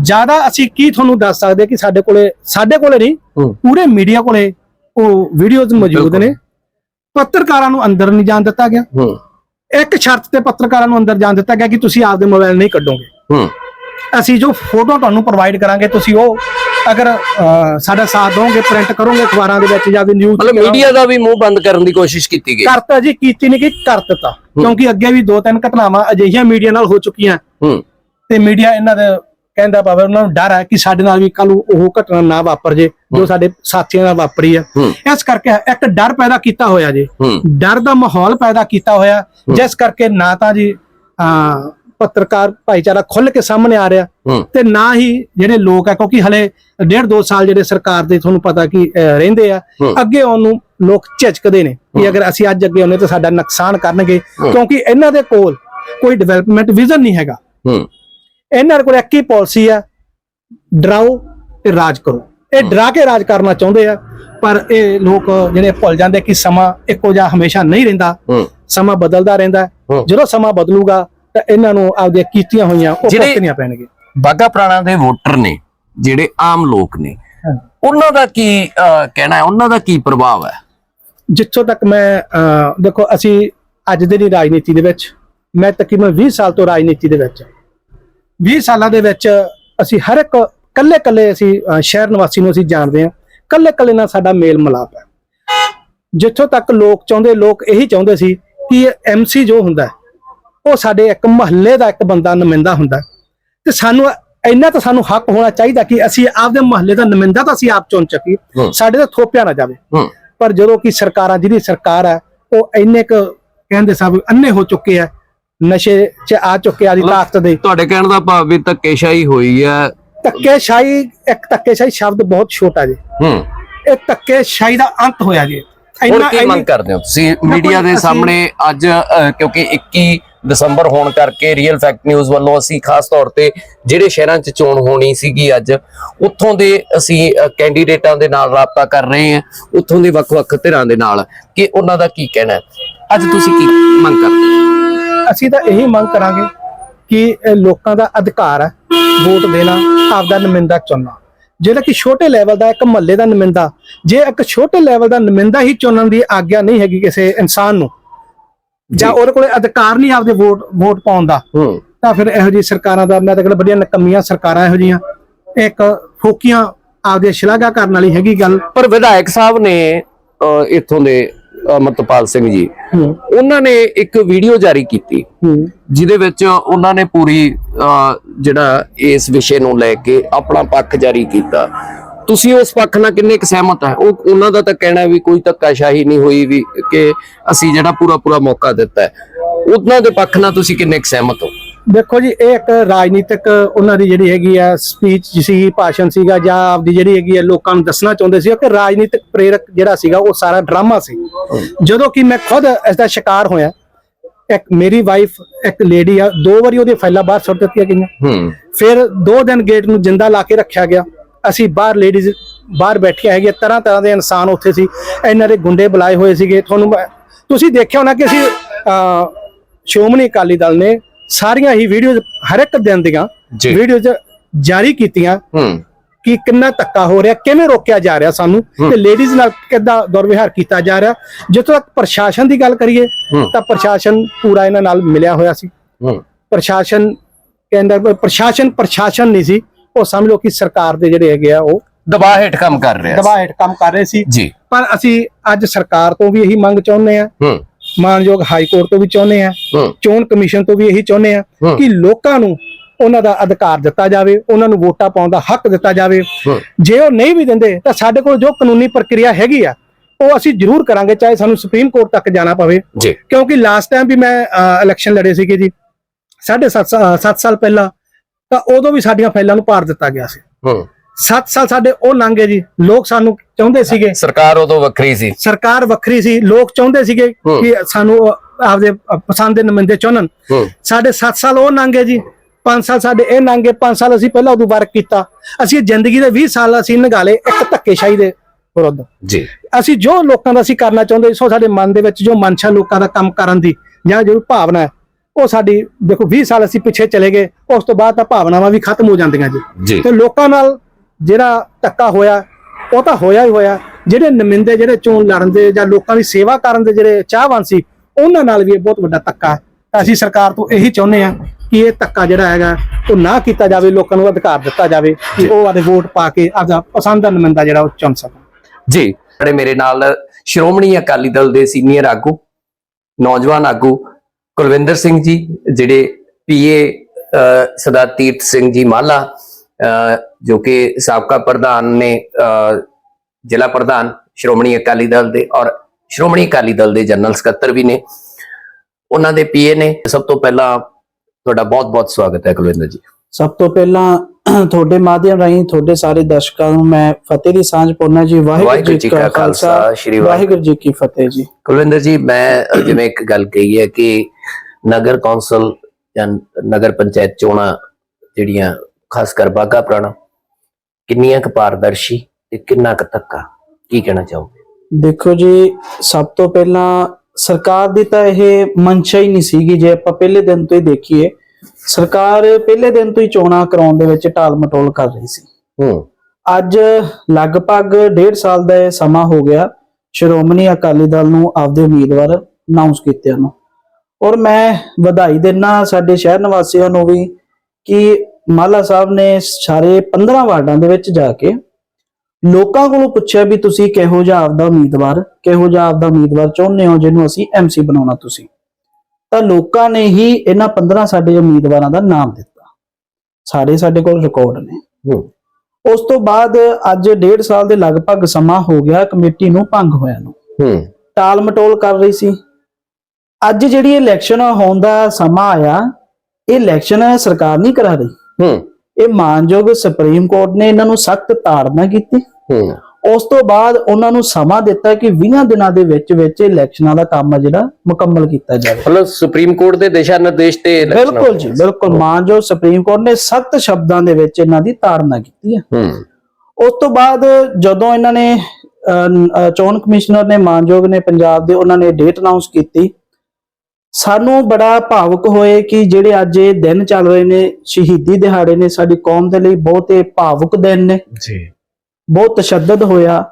ਜ਼ਿਆਦਾ ਅਸੀਂ ਕੀ ਤੁਹਾਨੂੰ ਦੱਸ ਸਕਦੇ ਕਿ ਸਾਡੇ ਕੋਲੇ ਸਾਡੇ ਕੋਲੇ ਨਹੀਂ ਹੂੰ। ਪੂਰੇ ਮੀਡੀਆ ਕੋਲੇ ਉਹ ਵੀਡੀਓਜ਼ ਮੌਜੂਦ ਬਿਲਕੁਲ। ਨੇ ਪੱਤਰਕਾਰਾਂ ਨੂੰ ਅੰਦਰ ਨਹੀਂ ਜਾਣ ਦਿੱਤਾ ਗਿਆ। ਹੂੰ। ਇੱਕ ਸ਼ਰਤ ਤੇ ਪੱਤਰਕਾਰਾਂ ਨੂੰ ਅੰਦਰ ਜਾਣ ਦਿੱਤਾ ਗਿਆ ਕਿ ਤੁਸੀਂ ਆਪਦੇ ਮੋਬਾਈਲ ਨਹੀਂ ਕੱਢੋਗੇ। ਹੂੰ। ਅਸੀਂ ਜੋ ਫੋਟੋ ਤੁਹਾਨੂੰ ਪ੍ਰੋਵਾਈਡ ਕਰਾਂਗੇ ਤੁਸੀਂ ਉਹ ਅਗਰ ਸਾਡਾ ਸਾਥ ਦੋਗੇ ਪ੍ਰਿੰਟ ਕਰੋਗੇ ਅਖਬਾਰਾਂ ਦੇ ਵਿੱਚ ਜਾਂ ਵੀ ਨਿਊਜ਼ ਮਤਲਬ ਮੀਡੀਆ ਦਾ ਵੀ ਮੂੰਹ ਬੰਦ ਕਰਨ ਦੀ ਕੋਸ਼ਿਸ਼ ਕੀਤੀ ਗਈ। ਕਰਤਾ ਜੀ ਕੀਤੀ ਨਹੀਂ ਕਿ ਕਰ ਦਿੱਤਾ ਕਿਉਂਕਿ ਅੱਗੇ ਵੀ ਦੋ ਤਿੰਨ ਘਟਨਾਵਾਂ ਅਜਿਹੀਆਂ ਮੀਡੀਆ ਨਾਲ ਹੋ ਚੁੱਕੀਆਂ। ਤੇ ਮੀਡੀਆ ਇਹਨਾਂ ਦੇ ਕਹਿੰਦਾ ਪਾਵੇ ਉਹਨਾਂ ਨੂੰ ਡਰ ਹੈ ਕਿ ਸਾਡੇ ਨਾਲ ਵੀ ਕੱਲ ਉਹ ਘਟਨਾ ਨਾ ਵਾਪਰ ਜੇ ਜੋ ਸਾਡੇ ਸਾਥੀਆਂ ਨਾਲ ਵਾਪਰੀ ਹੈ। ਇਸ ਕਰਕੇ ਇੱਕ ਡਰ ਪੈਦਾ ਕੀਤਾ ਹੋਇਆ ਜੀ। ਡਰ ਦਾ ਮਾਹੌਲ ਪੈਦਾ ਕੀਤਾ ਹੋਇਆ। ਜਿਸ ਕਰਕੇ ਨਾ ਤਾਂ ਜੀ ਪੱਤਰਕਾਰ ਭਾਈਚਾਰਾ ਖੁੱਲ ਕੇ ਸਾਹਮਣੇ ਆ ਰਿਹਾ। ਤੇ ਨਾ ਹੀ ਜਿਹੜੇ ਲੋਕ ਆ ਕਿਉਂਕਿ ਹਲੇ ਡੇਢ ਦੋ ਸਾਲ ਜਿਹੜੇ ਸਰਕਾਰ ਦੇ ਤੁਹਾਨੂੰ ਪਤਾ ਕਿ ਰਹਿੰਦੇ ਆ। ਅੱਗੇ ਆਉਣ ਨੂੰ ਲੋਕ ਝਿਜਕਦੇ ਨੇ ਕਿ ਅਗਰ ਅਸੀਂ ਅੱਜ ਅੱਗੇ ਆਉਨੇ ਤਾਂ ਸਾਡਾ ਨੁਕਸਾਨ ਕਰਨਗੇ। ਕਿਉਂਕਿ ਇਹਨਾਂ ਦੇ ਕੋਲ ਕੋਈ ਡਿਵੈਲਪਮੈਂਟ ਵਿਜ਼ਨ ਨਹੀਂ ਹੈਗਾ। ਇਹਨਾਂ ਦੇ ਕੋਲ ਇੱਕ ਹੀ ਪਾਲਿਸੀ ਆ ਡਰਾਓ ਤੇ ਰਾਜ ਕਰੋ। ਇਹ ਡਰਾ ਕੇ ਰਾਜ ਕਰਨਾ ਚਾਹੁੰਦੇ ਆ ਪਰ ਇਹ ਲੋਕ ਜਿਹੜੇ ਭੁੱਲ ਜਾਂਦੇ ਕਿ ਸਮਾਂ ਇੱਕੋ ਜਿਹਾ ਹਮੇਸ਼ਾ ਨਹੀਂ ਰਹਿੰਦਾ। ਸਮਾਂ ਬਦਲਦਾ ਰਹਿੰਦਾ। ਜਦੋਂ ਸਮਾਂ ਬਦਲੂਗਾ ਤਾਂ ਇਹਨਾਂ ਨੂੰ ਆਪਦੀਆਂ ਕੀਤੀਆਂ ਹੋਈਆਂ ਉਹ ਜਿਹੜੇ- ਭੁਗਤਣੀਆਂ ਪੈਣਗੇ ਬਾਗਾ ਪ੍ਰਾਣਾ ਦੇ ਵੋਟਰ ਨੇ ਜਿਹੜੇ ਆਮ ਲੋਕ ਨੇ ਉਹਨਾਂ ਦਾ ਕੀ ਅਹ, ਕਹਿਣਾ ਹੈ? ਉਹਨਾਂ ਦਾ ਕੀ ਪ੍ਰਭਾਵ ਹੈ? ਜਿੱਥੋਂ ਤੱਕ ਮੈਂ ਅਹ, ਦੇਖੋ ਅਸੀਂ ਅੱਜ ਦੇ ਦੀ ਰਾਜਨੀਤੀ ਦੇ ਵਿੱਚ ਮੈਂ ਤਕਰੀਬਨ 20 ਸਾਲ ਤੋਂ ਰਾਜਨੀਤੀ ਦੇ ਵਿੱਚ ਹਾਂ। 20 ਸਾਲਾਂ ਦੇ ਵਿੱਚ ਅਸੀਂ ਹਰ ਇੱਕ ਕੱਲੇ ਕੱਲੇ ਅਸੀਂ ਅਹ, ਸ਼ਹਿਰ ਨਿਵਾਸੀ ਨੂੰ ਅਸੀਂ ਜਾਣਦੇ ਹਾਂ। ਕੱਲੇ ਕੱਲੇ ਨਾਲ ਸਾਡਾ ਮੇਲ ਮਿਲਾਪ ਹੈ। ਜਿੱਥੋਂ ਤੱਕ ਲੋਕ ਚਾਹੁੰਦੇ ਲੋਕ ਇਹੀ ਚਾਹੁੰਦੇ ਸੀ ਕਿ ਐਮਸੀ ਜੋ ਹੁੰਦਾ ਹੈ, ਉਹ ਸਾਡੇ ਇੱਕ ਮਹੱਲੇ ਦਾ ਇੱਕ ਬੰਦਾ ਨੁਮਾਇੰਦਾ ਹੁੰਦਾ। ਤੇ ਸਾਨੂੰ ਇੰਨਾ ਤਾਂ ਸਾਨੂੰ ਹੱਕ ਹੋਣਾ ਚਾਹੀਦਾ ਕਿ ਅਸੀਂ ਆਪਦੇ ਮਹੱਲੇ ਦਾ ਨੁਮਾਇੰਦਾ ਤਾਂ ਅਸੀਂ ਆਪ ਚੁਣ ਸਕੀਏ। ਸਾਡੇ ਤੋਂ ਥੋਪਿਆ ਨਾ ਜਾਵੇ। ਪਰ ਜਦੋਂ ਕਿ ਸਰਕਾਰਾਂ ਜਿਹਦੀ ਸਰਕਾਰ ਹੈ ਉਹ ਇੰਨੇ ਕੁ ਕਹਿੰਦੇ ਸਭ ਅੰਨੇ ਹੋ ਚੁੱਕੇ ਆ ਨਸ਼ੇ 'ਚ ਆ ਚੁੱਕੇ ਆ ਦੀ ਤਾਕਤ ਦੇ। ਤੁਹਾਡੇ ਕਹਿਣ ਦਾ ਭਾਵ ਵੀ ਧੱਕੇਸ਼ਾਹੀ ਹੋਈ ਹੈ ਧੱਕੇਸ਼ਾਹੀ ਇੱਕ ਧੱਕੇਸ਼ਾਹੀ ਸ਼ਬਦ ਬਹੁਤ ਛੋਟਾ ਜੀ। ਹੂੰ। ਇਹ ਧੱਕੇਸ਼ਾਹੀ ਦਾ ਅੰਤ ਹੋਇਆ ਜੀ। ਇੰਨਾ- ਕੀ ਮੰਗ ਕਰਦੇ ਹੋ ਤੁਸੀਂ? ਮੀਡੀਆ ਦੇ ਸਾਹਮਣੇ ਅੱਜ ਕਿਉਂਕਿ 21 ਦਸੰਬਰ ਹੋਣ ਕਰਕੇ ਰੀਅਲ ਫੈਕਟ ਨਿਊਜ਼ ਵੱਲੋਂ ਅਸੀਂ ਖਾਸ ਤੌਰ ਤੇ ਜਿਹੜੇ ਸ਼ਹਿਰਾਂ 'ਚ ਚੋਣ ਹੋਣੀ ਸੀਗੀ ਅੱਜ, ਉੱਥੋਂ ਦੇ ਅਸੀਂ ਕੈਂਡੀਡੇਟਾਂ ਦੇ ਨਾਲ ਰਾਬਤਾ ਕਰ ਰਹੇ ਹਾਂ, ਉੱਥੋਂ ਦੇ ਵੱਖ-ਵੱਖ ਧਿਰਾਂ ਦੇ ਨਾਲ। ਕਿ ਉਹਨਾਂ ਦਾ ਕੀ ਕਹਿਣਾ ਅੱਜ ਤੁਸੀਂ ਕੀ ਮੰਗ ਕਰਦੇ ਅਸੀਂ ਤਾਂ ਇਹੀ ਮੰਗ ਕਰਾਂਗੇ ਕਿ ਲੋਕਾਂ ਦਾ ਅਧਿਕਾਰ ਹੈ, ਵੋਟ ਦੇਣਾ, ਆਪਦਾ ਨੁਮਾਇੰਦਾ ਚੁਣਨਾ। ਜਿਹੜਾ ਕਿ ਛੋਟੇ ਲੈਵਲ ਦਾ ਇੱਕ ਮਹੱਲੇ ਦਾ ਨੁਮਾਇੰਦਾ ਜੇ ਇੱਕ ਛੋਟੇ ਲੈਵਲ ਦਾ ਨੁਮਾਇੰਦਾ ਹੀ ਚੁਣਨ ਦੀ ਆਗਿਆ ਨਹੀਂ ਹੈਗੀ ਕਿਸੇ ਇਨਸਾਨ ਨੂੰ ਜਾਂ ਉਹਦੇ ਕੋਲੇ ਅਧਿਕਾਰ ਨਹੀਂ ਆਪਦੇ ਵੋਟ ਵੋਟ ਪਾਉਣ ਦਾ। ਤਾਂ ਫਿਰ ਇਹੋ ਜੀ ਸਰਕਾਰਾਂ ਦਾ ਮੈਂ ਤਾਂ ਕਹਿੰਦਾ ਬੜੀਆਂ ਨਕਮੀਆਂ ਸਰਕਾਰਾਂ ਇਹੋ ਜੀਆਂ ਇੱਕ ਫੋਕੀਆਂ ਆਪਦੇ ਸ਼ਲਾਘਾ ਕਰਨ ਵਾਲੀ ਹੈਗੀ ਗੱਲ। ਪਰ ਵਿਧਾਇਕ ਸਾਹਿਬ ਨੇ ਇੱਥੋਂ ਦੇ ਅਮਰਤਪਾਲ ਸਿੰਘ ਜੀ ਉਹਨਾਂ ਨੇ ਇੱਕ ਵੀਡੀਓ ਜਾਰੀ ਕੀਤੀ। ਜਿਹਦੇ ਵਿੱਚ ਉਹਨਾਂ ਨੇ ਪੂਰੀ ਜਿਹੜਾ ਇਸ ਵਿਸ਼ੇ ਨੂੰ ਲੈ ਕੇ ਆਪਣਾ ਪੱਖ ਜਾਰੀ ਕੀਤਾ। ਤੁਸੀਂ ਉਸ ਪੱਖ ਨਾਲ ਕਿੰਨੇ ਕੁ ਸਹਿਮਤ ਹੈ ਉਹ ਉਹਨਾਂ ਦਾ ਤਾਂ ਕਹਿਣਾ ਵੀ ਕੋਈ ਧੱਕਾਸ਼ਾਹੀ ਨਹੀਂ ਹੋਈ ਵੀ ਕਿ ਅਸੀਂ ਜਿਹੜਾ ਪੂਰਾ ਪੂਰਾ ਮੌਕਾ ਦਿੱਤਾ ਹੈ। ਉਹਨਾਂ ਦੇ ਪੱਖ ਨਾਲ ਤੁਸੀਂ ਕਿੰਨੇ ਕੁ ਸਹਿਮਤ ਹੋ? ਦੇਖੋ ਜੀ ਇਹ ਇੱਕ ਰਾਜਨੀਤਿਕ ਉਹਨਾਂ ਦੀ ਜਿਹੜੀ ਹੈਗੀ ਆ ਸਪੀਚ ਸੀ ਭਾਸ਼ਣ ਸੀਗਾ ਜਾਂ ਆਪਦੀ ਜਿਹੜੀ ਹੈਗੀ ਆ ਲੋਕਾਂ ਨੂੰ ਦੱਸਣਾ ਚਾਹੁੰਦੇ ਸੀ ਕਿ ਰਾਜਨੀਤਿਕ ਪ੍ਰੇਰਕ ਜਿਹੜਾ ਸੀਗਾ ਉਹ ਸਾਰਾ ਡਰਾਮਾ ਸੀ। ਜਦੋਂ ਕਿ ਮੈਂ ਖੁਦ ਇਸ ਦਾ ਸ਼ਿਕਾਰ ਹੋਇਆ। ਇੱਕ ਮੇਰੀ ਵਾਈਫ ਇੱਕ ਲੇਡੀ ਆ ਦੋ ਵਾਰੀ ਉਹਦੀ ਫਾਈਲਾਂ ਬਾਹਰ ਸੁੱਟ ਦਿੱਤੀਆਂ ਗਈਆਂ। ਫਿਰ ਦੋ ਦਿਨ ਗੇਟ ਨੂੰ ਜਿੰਦਾ ਲਾ ਕੇ ਰੱਖਿਆ ਗਿਆ। ਅਸੀਂ ਬਾਹਰ ਲੇਡੀਜ਼ ਬਾਹਰ ਬੈਠੀਆਂ ਹੈਗੀਆਂ ਤਰ੍ਹਾਂ ਤਰ੍ਹਾਂ ਦੇ ਇਨਸਾਨ ਉੱਥੇ ਸੀ ਇਹਨਾਂ ਦੇ ਗੁੰਡੇ ਬੁਲਾਏ ਹੋਏ ਸੀਗੇ। ਤੁਹਾਨੂੰ ਤੁਸੀਂ ਦੇਖਿਆ ਹੋਣਾ ਕਿ ਅਸੀਂ ਸ਼੍ਰੋਮਣੀ ਅਕਾਲੀ ਦਲ ਨੇ ਸਾਰੀਆਂ ਹੀ ਵੀਡੀਓਜ਼ ਹਰ ਇੱਕ ਦਿਨ ਦੀਆਂ। ਵੀਡੀਓਜ਼ ਜਾਰੀ ਕੀਤੀਆਂ। ਕਿ ਕਿੰਨਾ ਧੱਕਾ ਹੋ ਰਿਹਾ ਕਿਵੇਂ ਰੋਕਿਆ ਜਾ ਰਿਹਾ ਸਾਨੂੰ। ਤੇ ਲੇਡੀਜ਼ ਨਾਲ ਕਿੱਦਾਂ ਦੁਰਵਿਹਾਰ ਕੀਤਾ ਜਾ ਰਿਹਾ। ਜਿੱਥੋਂ ਤੱਕ ਪ੍ਰਸ਼ਾਸਨ ਦੀ ਗੱਲ ਕਰੀਏ। ਤਾਂ ਪ੍ਰਸ਼ਾਸਨ ਪੂਰਾ ਇਹਨਾਂ ਨਾਲ ਮਿਲਿਆ ਹੋਇਆ ਸੀ। ਪ੍ਰਸ਼ਾਸਨ ਕਹਿੰਦਾ ਪ੍ਰਸ਼ਾਸਨ ਪ੍ਰਸ਼ਾਸਨ ਨਹੀਂ ਸੀ। ਉਹ ਸਮਝ ਲਓ ਕਿ ਸਰਕਾਰ ਦੇ ਜਿਹੜੇ ਹੈਗੇ ਆ ਉਹ ਦਬਾਅ ਹੇਠ ਕੰਮ ਕਰ ਰਿਹਾ। ਦਬਾਅ ਹੇਠ ਕੰਮ ਕਰ ਰਹੇ ਸੀ। ਜੀ। ਪਰ ਅਸੀਂ ਅੱਜ ਸਰਕਾਰ ਤੋਂ ਵੀ ਇਹੀ ਮੰਗ ਚਾਹੁੰਦੇ ਆ ਹੂੰ। ਮਾਨਯੋਗ ਹਾਈ ਕੋਰਟ ਤੋਂ ਵੀ ਚਾਹੁੰਦੇ ਆ ਚੋਣ ਕਮਿਸ਼ਨ ਤੋਂ ਵੀ ਇਹੀ ਚਾਹੁੰਦੇ ਆ। ਕਿ ਲੋਕਾਂ ਨੂੰ ਉਹਨਾਂ ਦਾ ਅਧਿਕਾਰ ਦਿੱਤਾ ਜਾਵੇ ਉਹਨਾਂ ਨੂੰ ਵੋਟਾਂ ਪਾਉਣ ਦਾ ਹੱਕ ਦਿੱਤਾ ਜਾਵੇ। ਜੇ ਉਹ ਨਹੀਂ ਵੀ ਦਿੰਦੇ ਤਾਂ ਸਾਡੇ ਕੋਲ ਜੋ ਕਾਨੂੰਨੀ ਪ੍ਰਕਿਰਿਆ ਹੈਗੀ ਆ ਉਹ ਅਸੀਂ ਜ਼ਰੂਰ ਕਰਾਂਗੇ ਚਾਹੇ ਸਾਨੂੰ ਸੁਪਰੀਮ ਕੋਰਟ ਤੱਕ ਜਾਣਾ ਪਵੇ। ਕਿਉਂਕਿ ਲਾਸਟ ਟਾਈਮ ਵੀ ਮੈਂ ਇਲੈਕਸ਼ਨ ਲੜੇ ਸੀਗੇ ਜੀ। 7.5 7 ਸਾਲ ਪਹਿਲਾਂ ਤਾਂ ਉਦੋਂ ਵੀ ਸਾਡੀਆਂ ਫਾਈਲਾਂ ਨੂੰ ਪਾੜ ਦਿੱਤਾ ਗਿਆ ਸੀ। ਹੂੰ। 7 ਸਾਲ ਸਾਡੇ ਉਹ ਲੰਘੇ ਜੀ। ਲੋਕ ਸਾਨੂੰ ਚਾਹੁੰਦੇ ਸੀਗੇ। ਸਰਕਾਰ ਉਦੋਂ ਵੱਖਰੀ ਸੀ। ਸਰਕਾਰ ਵੱਖਰੀ ਸੀ। ਲੋਕ ਚਾਹੁੰਦੇ ਸੀਗੇ। ਕਿ ਸਾਨੂੰ ਆਪਦੇ ਪਸੰਦ ਦੇ ਨੁਮਾਇੰਦੇ ਚੁਣਨ। ਸਾਡੇ 7 ਸਾਲ ਉਹ ਲੰਘੇ ਜੀ। 5 ਸਾਲ ਸਾਡੇ ਇਹ ਲੰਘੇ 5 ਸਾਲ ਅਸੀਂ ਪਹਿਲਾਂ ਉਦੋਂ ਵਰਕ ਕੀਤਾ। ਅਸੀਂ ਜ਼ਿੰਦਗੀ ਦੇ 20 ਸਾਲ ਅਸੀਂ ਨਿਗਾਲੇ ਇੱਕ ਧੱਕੇਸ਼ਾਹੀ ਦੇ ਵਿਰੁੱਧ। ਜੀ। ਅਸੀਂ ਜੋ ਲੋਕਾਂ ਦਾ ਅਸੀਂ ਕਰਨਾ ਚਾਹੁੰਦੇ ਸੋ ਸਾਡੇ ਮਨ ਦੇ ਵਿੱਚ ਜੋ ਮਨਸ਼ਾ ਲੋਕਾਂ ਦਾ ਕੰਮ ਕਰਨ ਦੀ ਜਾਂ ਜੋ ਭਾਵਨਾ ਹੈ ਉਹ ਸਾਡੀ ਦੇਖੋ 20 ਸਾਲ ਅਸੀਂ ਪਿੱਛੇ ਚਲੇ ਗਏ ਉਸ ਤੋਂ ਬਾਅਦ ਤਾਂ ਭਾਵਨਾਵਾਂ ਵੀ ਖਤਮ ਹੋ ਜਾਂਦੀਆਂ ਜੀ। ਤੇ ਲੋਕਾਂ ਨਾਲ ਜਿਹੜਾ ਧੱਕਾ ਹੋਇਆ ਉਹ ਤਾਂ ਹੋਇਆ ਹੀ ਹੋਇਆ। ਜਿਹੜੇ ਨਮਿੰਦੇ ਜਿਹੜੇ ਚੋਣ ਲੜਨ ਦੇ ਜਾਂ ਲੋਕਾਂ ਦੀ ਸੇਵਾ ਕਰਨ ਦੇ ਜਿਹੜੇ ਚਾਹਵਾਨ ਸੀ ਉਹਨਾਂ ਨਾਲ ਵੀ ਇਹ ਬਹੁਤ ਵੱਡਾ ਧੱਕਾ ਹੈ। ਤਾਂ ਅਸੀਂ ਸਰਕਾਰ ਤੋਂ ਇਹੀ ਚਾਹੁੰਦੇ ਹਾਂ ਕਿ ਇਹ ਧੱਕਾ ਜਿਹੜਾ ਹੈਗਾ ਉਹ ਨਾ ਕੀਤਾ ਜਾਵੇ ਲੋਕਾਂ ਨੂੰ ਅਧਿਕਾਰ ਦਿੱਤਾ ਜਾਵੇ ਕਿ ਉਹ ਆਦੇ ਵੋਟ ਪਾ ਕੇ ਆਪਦਾ ਪਸੰਦ ਦਾ ਨੁਮਾਇੰਦਾ ਜਿਹੜਾ ਉਹ ਚੁਣ ਸਕਣ। ਜੀ ਮੇਰੇ ਨਾਲ ਸ਼੍ਰੋਮਣੀ ਅਕਾਲੀ ਦਲ ਦੇ ਸੀਨੀਅਰ ਆਗੂ ਨੌਜਵਾਨ ਆਗੂ ਕੁਲਵਿੰਦਰ ਸਿੰਘ ਜੀ, ਜਿਹੜੇ ਪੀਏ ਸਰਦਾਰ ਤੀਰਥ ਸਿੰਘ ਜੀ ਮਾਲਾ ਜੋ ਕਿ ਸਾਬਕਾ ਪ੍ਰਧਾਨ ਨੇ ਜ਼ਿਲ੍ਹਾ ਪ੍ਰਧਾਨ, ਸ਼੍ਰੋਮਣੀ ਅਕਾਲੀ ਦਲ ਦੇ ਔਰ ਸ਼੍ਰੋਮਣੀ ਅਕਾਲੀ ਦਲ ਦੇ ਜਨਰਲ ਸਕੱਤਰ ਵੀ ਨੇ। ਉਹਨਾਂ ਦੇ ਪੀਏ ਨੇ। ਸਭ ਤੋਂ ਪਹਿਲਾਂ ਤੁਹਾਡਾ ਬਹੁਤ-ਬਹੁਤ ਸਵਾਗਤ ਹੈ ਕੁਲਵਿੰਦਰ ਜੀ। ਸਭ ਤੋਂ ਪਹਿਲਾਂ ਤੁਹਾਡੇ ਮਾਧਿਅਮ ਰਾਹੀਂ ਤੁਹਾਡੇ ਸਾਰੇ ਦਰਸ਼ਕਾਂ ਨੂੰ ਮੈਂ ਫਤਿਹ ਦੀ ਸਾਂਝ ਪਾਉਣਾ ਜੀ। ਵਾਹਿਗੁਰੂ ਜੀ ਕਾ ਖਾਲਸਾ ਸ਼੍ਰੀ ਵਾਹਿਗੁਰੂ। ਜੀ ਕੀ ਫਤਿਹ ਜੀ। ਕੁਲਵਿੰਦਰ ਜੀ ਮੈਂ ਜਿਵੇਂ ਇੱਕ ਗੱਲ ਕਹੀ ਹੈ ਕਿ ਨਗਰ ਕੌਂਸਲ ਜਾਂ ਨਗਰ ਪੰਚਾਇਤ ਚੋਣਾਂ ਜਿਹੜੀਆਂ ਖਾਸ ਕਰ ਬਾਗਾ ਪੁਰਾਣਾ ਕਿੰਨੀਆਂ ਕੁ ਪਾਰਦਰਸ਼ੀ ਤੇ ਕਿੰਨਾ ਕੁ ਧੱਕਾ? ਕੀ ਕਹਿਣਾ ਚਾਹੋਗੇ? ਦੇਖੋ ਜੀ ਸਭ ਤੋਂ ਪਹਿਲਾਂ ਸਰਕਾਰ ਦੀ ਤਾਂ ਇਹ ਮਨਸ਼ਾ ਹੀ ਨਹੀਂ ਸੀਗੀ। ਜੇ ਆਪਾਂ ਪਹਿਲੇ ਦਿਨ ਤੋਂ ਹੀ ਦੇਖੀਏ ਸਰਕਾਰ ਪਹਿਲੇ ਦਿਨ ਤੋਂ ਹੀ ਚੋਣਾਂ ਕਰਾਉਣ ਦੇ ਵਿੱਚ ਢਾਲ ਮਟੋਲ ਕਰ ਰਹੀ ਸੀ। ਹੂੰ। ਅੱਜ ਲਗਭਗ 1.5 ਸਾਲ ਦਾ ਇਹ ਸਮਾਂ ਹੋ ਗਿਆ। ਸ਼੍ਰੋਮਣੀ ਅਕਾਲੀ ਦਲ ਨੂੰ ਆਪਦੇ ਉਮੀਦਵਾਰ ਅਨਾਉਂਸ ਕੀਤਿਆਂ ਨੂੰ। ਔਰ ਮੈਂ ਵਧਾਈ ਦਿੰਨਾ ਸਾਡੇ ਸ਼ਹਿਰ ਨਿਵਾਸੀਆਂ ਨੂੰ ਵੀ ਕਿ ਮਾਲਾ ਸਾਹਿਬ ਨੇ ਸਾਰੇ 15 ਵਾਰਡਾਂ ਦੇ ਵਿੱਚ ਜਾ ਕੇ ਲੋਕਾਂ ਕੋਲੋਂ ਪੁੱਛਿਆ ਵੀ ਤੁਸੀਂ ਕਿਹੋ ਜਿਹਾ ਆਪਦਾ ਉਮੀਦਵਾਰ ਕਿਹੋ ਜਿਹਾ ਆਪਦਾ ਉਮੀਦਵਾਰ ਚਾਹੁੰਦੇ ਹੋ ਜਿਹਨੂੰ ਅਸੀਂ ਐਮਸੀ ਬਣਾਉਣਾ ਤੁਸੀਂ। ਤਾਂ ਲੋਕਾਂ ਨੇ ਹੀ ਇਹਨਾਂ 15 ਸਾਡੇ ਉਮੀਦਵਾਰਾਂ ਦਾ ਨਾਮ ਦਿੱਤਾ। ਸਾਰੇ ਸਾਡੇ ਕੋਲ ਰਿਕਾਰਡ ਨੇ। ਉਸ ਤੋਂ ਬਾਅਦ ਅੱਜ 1.5 ਸਾਲ ਦੇ ਲਗਭਗ ਸਮਾਂ ਹੋ ਗਿਆ ਕਮੇਟੀ ਨੂੰ ਭੰਗ ਹੋਇਆ ਨੂੰ। ਹੂੰ। ਟਾਲ ਮਟੋਲ ਕਰ ਰਹੀ ਸੀ। ਅੱਜ ਜਿਹੜੀ ਇਲੈਕਸ਼ਨ ਹੋਣ ਦਾ ਸਮਾਂ ਆਇਆ ਇਹ ਇਲੈਕਸ਼ਨ ਸਰਕਾਰ ਨਹੀਂ ਕਰਾ ਰਹੀ। ਹੂੰ। ਇਹ ਮਾਨਯੋਗ ਸੁਪਰੀਮ ਕੋਰਟ ਨੇ ਇਹਨਾਂ ਨੂੰ ਸਖਤ ਤਾੜਨਾ ਕੀਤੀ। ਹੂੰ। ਉਸ ਤੋਂ ਬਾਅਦ ਉਹਨਾਂ ਨੂੰ ਸਮਾਂ ਦਿੱਤਾ ਕਿ 20 ਦਿਨਾਂ ਦੇ ਵਿੱਚ ਵਿੱਚ ਇਲੈਕਸ਼ਨਾਂ ਦਾ ਕੰਮ ਆ ਜਿਹੜਾ ਮੁਕੰਮਲ ਕੀਤਾ ਜਾਵੇ। ਮਤਲਬ ਸੁਪਰੀਮ ਕੋਰਟ ਦੇ ਦਿਸ਼ਾ ਨਿਰਦੇਸ਼ ਤੇ ਬਿਲਕੁਲ ਜੀ ਬਿਲਕੁਲ। ਮਾਨਯੋਗ ਸੁਪਰੀਮ ਕੋਰਟ ਨੇ ਸਖਤ ਸ਼ਬਦਾਂ ਦੇ ਵਿੱਚ ਇਹਨਾਂ ਦੀ ਤਾੜਨਾ ਕੀਤੀ ਹੈ ਹੂੰ। ਉਸ ਤੋਂ ਬਾਅਦ ਜਦੋਂ ਇਹਨਾਂ ਨੇ ਚੋਣ ਕਮਿਸ਼ਨਰ ਨੇ ਮਾਨਯੋਗ ਨੇ ਪੰਜਾਬ ਦੇ ਉਹਨਾਂ ਨੇ ਡੇਟ ਅਨਾਉਂਸ ਕੀਤੀ ਸਾਨੂੰ ਬੜਾ ਭਾਵੁਕ ਹੋਏ ਕਿ ਜਿਹੜੇ ਅੱਜ ਇਹ ਦਿਨ ਚੱਲ ਰਹੇ ਨੇ ਸ਼ਹੀਦੀ ਦਿਹਾੜੇ ਨੇ ਸਾਡੀ ਕੌਮ ਦੇ ਲਈ ਬਹੁਤ ਹੀ ਭਾਵੁਕ ਦਿਨ ਨੇ। ਜੀ। ਬਹੁਤ ਤਸ਼ੱਦਦ ਹੋਇਆ।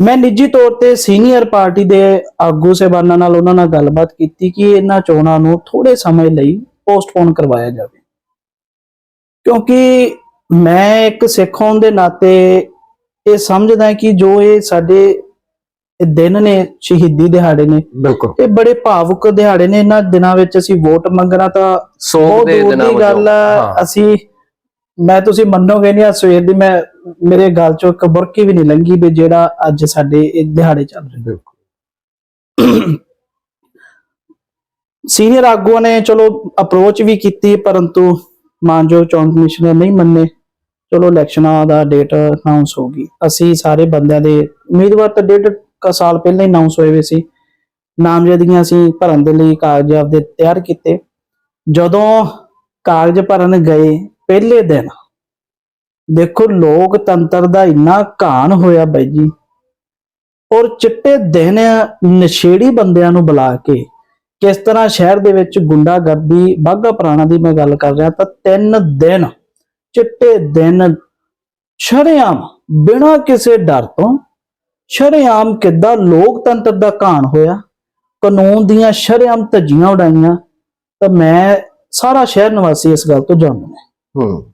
ਮੈਂ ਨਿੱਜੀ ਤੌਰ ਤੇ ਸੀਨੀਅਰ ਪਾਰਟੀ ਦੇ ਆਗੂ ਸਹਿਬਾਨਾਂ ਨਾਲ ਉਹਨਾਂ ਨਾਲ ਗੱਲਬਾਤ ਕੀਤੀ ਕਿ ਇਹਨਾਂ ਚੋਣਾਂ ਨੂੰ ਥੋੜੇ ਸਮੇਂ ਲਈ ਪੋਸਟਪੋਨ ਕਰਵਾਇਆ ਜਾਵੇ। ਕਿਉਂਕਿ ਮੈਂ ਇੱਕ ਸਿੱਖ ਹੋਣ ਦੇ ਨਾਤੇ ਇਹ ਸਮਝਦਾ ਕਿ ਜੋ ਇਹ ਸਾਡੇ ਦਿਨ ਨੇ ਸ਼ਹੀਦੀ ਦਿਹਾੜੇ ਨੇ ਬਿਲਕੁਲ। ਇਹ ਬੜੇ ਭਾਵੁਕ ਦਿਹਾੜੇ ਨੇ। ਇਹਨਾਂ ਦਿਨਾਂ ਵਿੱਚ ਅਸੀਂ ਵੋਟ ਮੰਗਣਾ ਤਾਂ ਸੋਗ ਦੇ ਦਿਨਾਂ ਦੀ ਗੱਲ। ਅਸੀਂ ਮੈਂ ਤੁਸੀਂ ਮੰਨੋਗੇ ਨਹੀਂ ਆ ਸਵੇਰ ਦੀ ਮੈਂ ਮੇਰੇ ਗੱਲ ਚੋਂ ਇੱਕ ਬੁਰਕੀ ਵੀ ਨਹੀਂ ਲੰਗੀ ਵੀ ਜਿਹੜਾ ਅੱਜ ਸਾਡੇ ਇਹ ਦਿਹਾੜੇ ਚੱਲ ਰਹੇ ਬਿਲਕੁਲ। ਸੀਨੀਅਰ ਆਗੂਆਂ ਨੇ ਚਲੋ ਅਪਰੋਚ ਵੀ ਕੀਤੀ ਪਰੰਤੂ ਮਾਨਯੋਗ ਚੋਣ ਕਮਿਸ਼ਨਰ ਨਹੀਂ ਮੰਨੇ। ਚਲੋ ਇਲੈਕਸ਼ਨਾਂ ਦਾ ਡੇਟ ਅਨਾਉਂਸ ਹੋ ਗਈ। ਅਸੀਂ ਸਾਰੇ ਬੰਦਿਆਂ ਦੇ ਉਮੀਦਵਾਰ ਤਾਂ ਡੇਢ ਕੁ ਸਾਲ ਪਹਿਲਾਂ ਹੀ ਅਨਾਉਂਸ ਹੋਏ ਹੋਏ ਸੀ। ਨਾਮਜ਼ਦਗੀਆਂ ਅਸੀਂ ਭਰਨ ਦੇ ਲਈ ਕਾਗਜ਼ ਆਪਦੇ ਤਿਆਰ ਕੀਤੇ। ਜਦੋਂ ਕਾਗਜ਼ ਭਰਨ ਗਏ ਪਹਿਲੇ ਦਿਨ ਦੇਖੋ ਲੋਕਤੰਤਰ ਦਾ ਇੰਨਾ ਘਾਣ ਹੋਇਆ ਬਾਈ ਜੀ। ਔਰ ਚਿੱਟੇ ਦਿਨ ਨਸ਼ੇੜੀ ਬੰਦਿਆਂ ਨੂੰ ਬੁਲਾ ਕੇ ਕਿਸ ਤਰ੍ਹਾਂ ਸ਼ਹਿਰ ਦੇ ਵਿੱਚ ਗੁੰਡਾਗਰਦੀ ਬਾਗਾ ਪੁਰਾਣਾ ਦੀ ਮੈਂ ਗੱਲ ਕਰ ਰਿਹਾ ਤਾਂ ਤਿੰਨ ਦਿਨ, ਚਿੱਟੇ ਦਿਨ ਸ਼ਰੇਆਮ ਬਿਨਾਂ ਕਿਸੇ ਡਰ ਤੋਂ ਸ਼ਰੇਆਮ ਕਿੱਦਾਂ ਲੋਕਤੰਤਰ ਦਾ ਘਾਣ ਹੋਇਆ, ਕਾਨੂੰਨ ਦੀਆਂ ਸ਼ਰੇਆਮ ਧੱਜੀਆਂ ਉਡਾਈਆਂ, ਤਾਂ ਮੈਂ ਸਾਰਾ ਸ਼ਹਿਰ ਨਿਵਾਸੀ ਇਸ ਗੱਲ ਤੋਂ ਜਾਣੂ ਨੇ ਹੂੰ।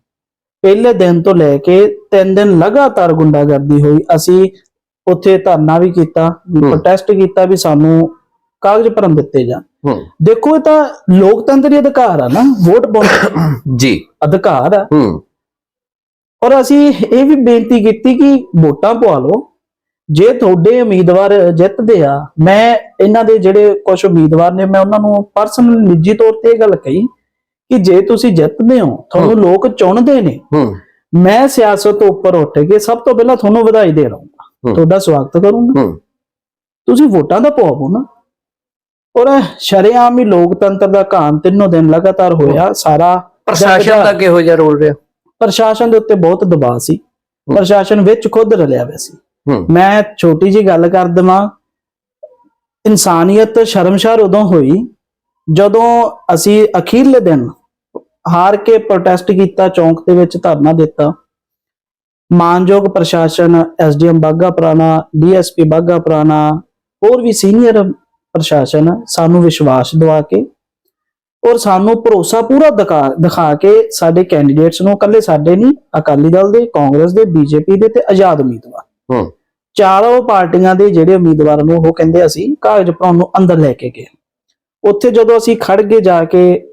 ਪਹਿਲੇ ਦਿਨ ਤੋਂ ਲੈ ਕੇ ਤਿੰਨ ਦਿਨ ਲਗਾਤਾਰ ਗੁੰਡਾਗਰਦੀ ਹੋਈ। ਅਸੀਂ ਉੱਥੇ ਧਰਨਾ ਵੀ ਕੀਤਾ। ਪ੍ਰੋਟੈਸਟ ਕੀਤਾ ਵੀ ਸਾਨੂੰ ਕਾਗਜ਼ ਭਰਨ ਦਿੱਤੇ ਜਾਣ। ਦੇਖੋ ਇਹ ਤਾਂ ਲੋਕਤੰਤਰੀ ਅਧਿਕਾਰ ਆ ਨਾ ਵੋਟ ਪਾਉਣ ਦਾ। ਜੀ। ਅਧਿਕਾਰ ਆ। ਔਰ ਅਸੀਂ ਇਹ ਵੀ ਬੇਨਤੀ ਕੀਤੀ ਕਿ ਵੋਟਾਂ ਪਵਾ ਲਓ। ਜੇ ਤੁਹਾਡੇ ਉਮੀਦਵਾਰ ਜਿੱਤਦੇ ਆ ਮੈਂ ਇਹਨਾਂ ਦੇ ਜਿਹੜੇ ਕੁਝ ਉਮੀਦਵਾਰ ਨੇ ਮੈਂ ਉਹਨਾਂ ਨੂੰ ਪਰਸਨਲ ਨਿੱਜੀ ਤੌਰ ਤੇ ਇਹ ਗੱਲ ਕਹੀ ਕਿ ਜੇ ਤੁਸੀਂ ਜਿੱਤਦੇ ਹੋ ਤੁਹਾਨੂੰ ਲੋਕ ਚੁਣਦੇ ਨੇ। ਮੈਂ ਸਿਆਸਤ ਤੋਂ ਉੱਪਰ ਉੱਠ ਕੇ ਸਭ ਤੋਂ ਪਹਿਲਾਂ ਤੁਹਾਨੂੰ ਵਧਾਈ ਦੇ ਰਹਾਂਗਾ। ਤੁਹਾਡਾ ਸਵਾਗਤ ਕਰੂੰਗਾ। ਤੁਸੀਂ ਵੋਟਾਂ ਦਾ ਪਵਾਓ ਨਾ। ਔਰ ਸ਼ਰੇਆਮ ਹੀ ਲੋਕਤੰਤਰ ਦਾ ਘਾਣ ਤਿੰਨੋਂ ਦਿਨ ਲਗਾਤਾਰ ਹੋਇਆ। ਸਾਰਾ ਪ੍ਰਸ਼ਾਸਨ ਦਾ ਕਿਹੋ ਜਿਹਾ ਰੋਲ ਰਿਹਾ। ਪ੍ਰਸ਼ਾਸਨ ਦੇ ਉੱਤੇ ਬਹੁਤ ਦਬਾਅ ਸੀ। ਪ੍ਰਸ਼ਾਸਨ ਵਿੱਚ ਖੁਦ ਰਲਿਆ ਹੋਇਆ ਸੀ। ਮੈਂ ਛੋਟੀ ਜੀ ਗੱਲ ਕਰ ਦਵਾਂ। ਇਨਸਾਨੀਅਤ ਸ਼ਰਮਸ਼ਾਰ ਉਦੋਂ ਹੋਈ ਜਦੋਂ ਅਸੀਂ ਅਖੀਰਲੇ ਦਿਨ ਹਾਰ ਕੇ ਪ੍ਰੋਟੈਸਟ ਕੀਤਾ ਚੌਂਕ ਦੇ ਵਿੱਚ ਧਰਨਾ ਦਿੱਤਾ। ਮਾਨਯੋਗ ਪ੍ਰਸ਼ਾਸਨ ਐਸਡੀਐਮ ਬਾਗਾ ਪੁਰਾਣਾ ਡੀਐਸਪੀ ਬਾਗਾ ਪੁਰਾਣਾ ਹੋਰ ਵੀ ਸੀਨੀਅਰ ਪ੍ਰਸ਼ਾਸਨ ਸਾਨੂੰ ਵਿਸ਼ਵਾਸ ਦਿਵਾ ਕੇ ਔਰ ਸਾਨੂੰ ਭਰੋਸਾ ਪੂਰਾ ਦਿਖਾ ਕੇ ਸਾਡੇ ਕੈਂਡੀਡੇਟਸ ਨੂੰ ਇਕੱਲੇ ਸਾਡੇ ਨਹੀਂ ਅਕਾਲੀ ਦਲ ਦੇ ਕਾਂਗਰਸ ਦੇ ਬੀਜੇਪੀ ਦੇ ਤੇ ਆਜ਼ਾਦ ਉਮੀਦਵਾਰ। ਹੂੰ। ਚਾਰੋਂ ਪਾਰਟੀਆਂ ਦੇ ਜਿਹੜੇ ਉਮੀਦਵਾਰ ਨੂੰ ਉਹ ਕਹਿੰਦੇ ਅਸੀਂ ਕਾਗਜ਼ ਭਰਾਉਣ ਨੂੰ ਅੰਦਰ ਲੈ ਕੇ ਗਏ। ਉੱਥੇ ਜਦੋਂ ਅਸੀਂ ਖੜ ਕੇ ਜਾ ਕੇ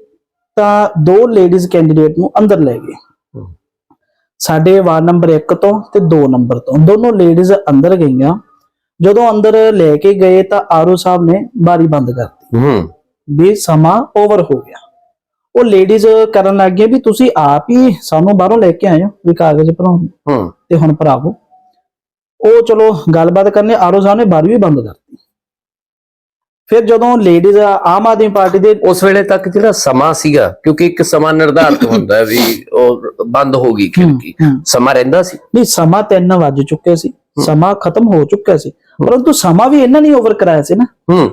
ਤਾਂ ਦੋ ਲੇਡੀਜ਼ ਕੈਂਡੀਡੇਟ ਨੂੰ ਅੰਦਰ ਲੈ ਗਏ। ਸਾਡੇ ਵਾਰਡ ਨੰਬਰ 1 ਤੋਂ ਤੇ 2 ਨੰਬਰ ਤੋਂ। ਦੋਨੋਂ ਲੇਡੀਜ਼ ਅੰਦਰ ਗਈਆਂ। ਜਦੋਂ ਅੰਦਰ ਲੈ ਕੇ ਗਏ ਤਾਂ ਆਰਓ ਸਾਹਿਬ ਨੇ ਬਾਰੀ ਬੰਦ ਕਰਤੀ। ਹੂੰ। ਵੀ ਸਮਾਂ ਓਵਰ ਹੋ ਗਿਆ। ਉਹ ਲੇਡੀਜ਼ ਕਰਨ ਲੱਗ ਗਏ ਵੀ ਤੁਸੀਂ ਆਪ ਹੀ ਸਾਨੂੰ ਬਾਹਰੋਂ ਲੈ ਕੇ ਆਏ ਹੋ ਵੀ ਕਾਗਜ਼ ਭਰਾਉਣ ਹੂੰ। ਤੇ ਹੁਣ ਭਰਾਵੋ। ਉਹ ਚਲੋ ਗੱਲਬਾਤ ਕਰਨੇ ਆਰਓ ਸਾਹਿਬ ਨੇ ਬਾਰੀ ਵੀ ਬੰਦ ਕਰਤੀ। ਫਿਰ ਜਦੋਂ ਲੇਡੀਜ਼ ਆਮ ਆਦਮੀ ਪਾਰਟੀ ਦੇ ਉਸ ਵੇਲੇ ਤੱਕ ਜਿਹੜਾ ਸਮਾਂ ਸੀਗਾ ਕਿਉਂਕਿ ਇੱਕ ਸਮਾਂ ਨਿਰਧਾਰਤ ਹੁੰਦਾ ਹੈ ਵੀ ਉਹ ਬੰਦ ਹੋ ਗਈ ਖਿੜਕੀ ਸਮਾਂ ਰਹਿੰਦਾ ਸੀ। ਨਹੀਂ ਸਮਾਂ 3 ਵੱਜ ਚੁੱਕੇ ਸੀ ਸਮਾਂ ਖਤਮ ਹੋ ਚੁੱਕਿਆ ਸੀ ਪਰੰਤੂ ਸਮਾਂ ਵੀ ਇਹਨਾਂ ਨੇ ਓਵਰ ਕਰਾਇਆ ਸੀ ਨਾ।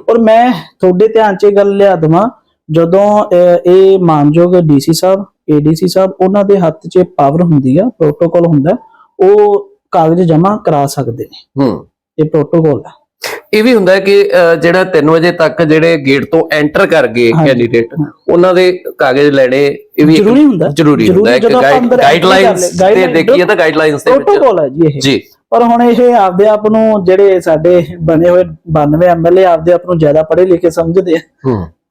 ਔਰ ਮੈਂ ਤੁਹਾਡੇ ਧਿਆਨ 'ਚ ਇਹ ਗੱਲ ਲਿਆ ਦਵਾਂ ਜਦੋਂ ਇਹ ਮਾਨਯੋਗ ਡੀਸੀ ਸਾਹਿਬ ਏਡੀਸੀ ਸਾਹਿਬ ਉਹਨਾਂ ਦੇ ਹੱਥ 'ਚ ਪਾਵਰ ਹੁੰਦੀ ਆ ਪ੍ਰੋਟੋਕਾਲ ਹੁੰਦਾ ਉਹ ਕਾਗਜ਼ ਜਮ੍ਹਾਂ ਕਰਾ ਸਕਦੇ ਨੇ। ਹੂੰ। ਇਹ ਪ੍ਰੋਟੋਕਾਲ ਹੈ ਇਹ ਵੀ ਹੁੰਦਾ ਕਿ ਜਿਹੜਾ 3 ਵਜੇ ਤੱਕ ਜਿਹੜੇ ਗੇਟ ਤੋਂ ਐਂਟਰ ਕਰ ਗਏ। ਕੈਂਡੀਡੇਟ ਉਹਨਾਂ ਦੇ ਕਾਗਜ਼ ਲੈਣੇ ਇਹ ਵੀ ਇੱਕ ਜ਼ਰੂਰੀ ਹੁੰਦਾ। ਜ਼ਰੂਰੀ ਹੁੰਦਾ ਹੈ ਕਿ ਜਦੋਂ ਆਪਾਂ ਅੰਦਰ entry ਗਾਈਡਲਾਈਨਸ ਤੇ ਦੇਖੀਏ ਤਾਂ ਗਾਈਡਲਾਈਨਸ ਦੇ ਵਿੱਚ। ਪ੍ਰੋਟੋਕਾਲ ਹੈ ਜੀ ਇਹ। ਜੀ। ਪਰ ਹੁਣ ਇਹ ਆਪਦੇ ਆਪ ਨੂੰ ਜਿਹੜੇ ਸਾਡੇ ਬਣੇ ਹੋਏ 92 ਐਮਐਲਏ ਆਪਦੇ ਆਪ ਨੂੰ ਜ਼ਿਆਦਾ ਪੜ੍ਹੇ ਲਿਖੇ ਸਮਝਦੇ ਆ।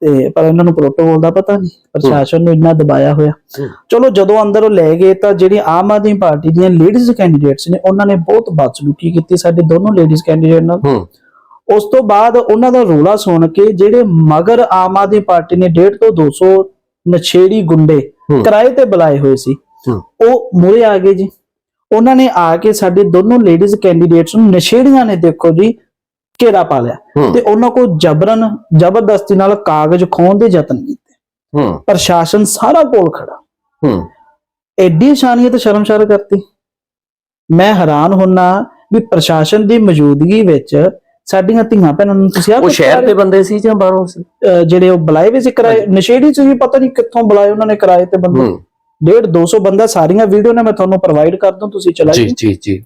ਤੇ ਪਰ ਇਹਨਾਂ ਨੂੰ ਪ੍ਰੋਟੋਕਾਲ ਦਾ ਪਤਾ ਨਹੀਂ। ਪ੍ਰਸ਼ਾਸਨ ਨੂੰ ਇੰਨਾ ਦਬਾਇਆ ਹੋਇਆ। ਚਲੋ ਜਦੋਂ ਅੰਦਰ ਉਹ ਲੈ ਗਏ ਤਾਂ ਜਿਹੜੀ ਆਮ ਆਦਮੀ ਪਾਰਟੀ ਦੀਆਂ ਲੇਡੀਜ਼ ਕੈਂਡੀਡੇਟਸ ਨੇ ਉਹਨਾਂ ਨੇ ਬਹੁਤ ਬਦਸਲੂਕੀ ਕੀਤੀ। ਸਾਡੇ ਦੋਨੋਂ ਲੇਡੀਜ਼ ਕੈਂਡੀਡੇਟ ਨਾਲ। ਉਸ ਤੋਂ ਬਾਅਦ ਉਹਨਾਂ ਦਾ ਰੋਲਾ ਸੁਣ ਕੇ ਜਿਹੜੇ ਮਗਰ ਆਮ ਆਦਮੀ ਪਾਰਟੀ ਨੇ 1.5 ਤੋਂ 200 ਨਛੇੜੀ ਗੁੰਡੇ। ਕਿਰਾਏ ਤੇ ਬੁਲਾਏ ਹੋਏ ਸੀ। ਉਹ ਮੂਰੇ ਆ ਗਏ ਜੀ। ਉਹਨਾਂ ਨੇ ਆ ਕੇ ਸਾਡੇ ਦੋਨੋਂ ਲੇਡੀਜ਼ ਕੈਂਡੀਡੇਟਸ ਨੂੰ ਨਸ਼ੇੜੀਆਂ ਨੇ ਦੇਖੋ ਜੀ ਘੇਰਾ ਪਾ ਲਿਆ। ਤੇ ਉਹਨਾਂ ਕੋਲ ਜਬਰਨ ਜ਼ਬਰਦਸਤੀ ਨਾਲ ਕਾਗਜ਼ ਖੋਹਣ ਦੇ ਯਤਨ ਕੀਤੇ। ਪ੍ਰਸ਼ਾਸਨ ਸਾਰਾ ਕੋਲ ਖੜਾ। ਹੂੰ। ਐਡੀ ਸ਼ਾਨੀਅਤ ਸ਼ਰਮਸ਼ਾਰ ਕਰਤੀ। ਮੈਂ ਹੈਰਾਨ ਹੁੰਨਾ ਵੀ ਪ੍ਰਸ਼ਾਸਨ ਦੀ ਮੌਜੂਦਗੀ ਵਿੱਚ ਸਾਡੀਆਂ ਧੀਆਂ ਭੈਣਾਂ ਨੂੰ ਤੁਸੀਂ ਆਹ ਉਹ ਸ਼ਹਿਰ ਦੇ ਬੰਦੇ ਸੀ ਜਾਂ ਬਾਹਰੋਂ ਸੀ? ਜਿਹੜੇ ਉਹ ਬੁਲਾਏ ਵੀ ਸੀ ਕਿਰਾਏ ਨਸ਼ੇੜੀ ਚ ਵੀ ਪਤਾ ਨਹੀਂ ਕਿੱਥੋਂ ਬੁਲਾਏ ਉਹਨਾਂ ਨੇ ਕਿਰਾਏ ਤੇ ਬੰਦੇ। ਹੂੰ। ਡੇਢ 200 ਬੰਦਾ ਸਾਰੀਆਂ ਵੀਡੀਓ ਨੇ ਮੈਂ ਤੁਹਾਨੂੰ ਪ੍ਰੋਵਾਈਡ ਕਰ ਦੂੰ ਤੁਸੀਂ ਜੀ ਚਲਾਈ ਜੀ ਜੀ।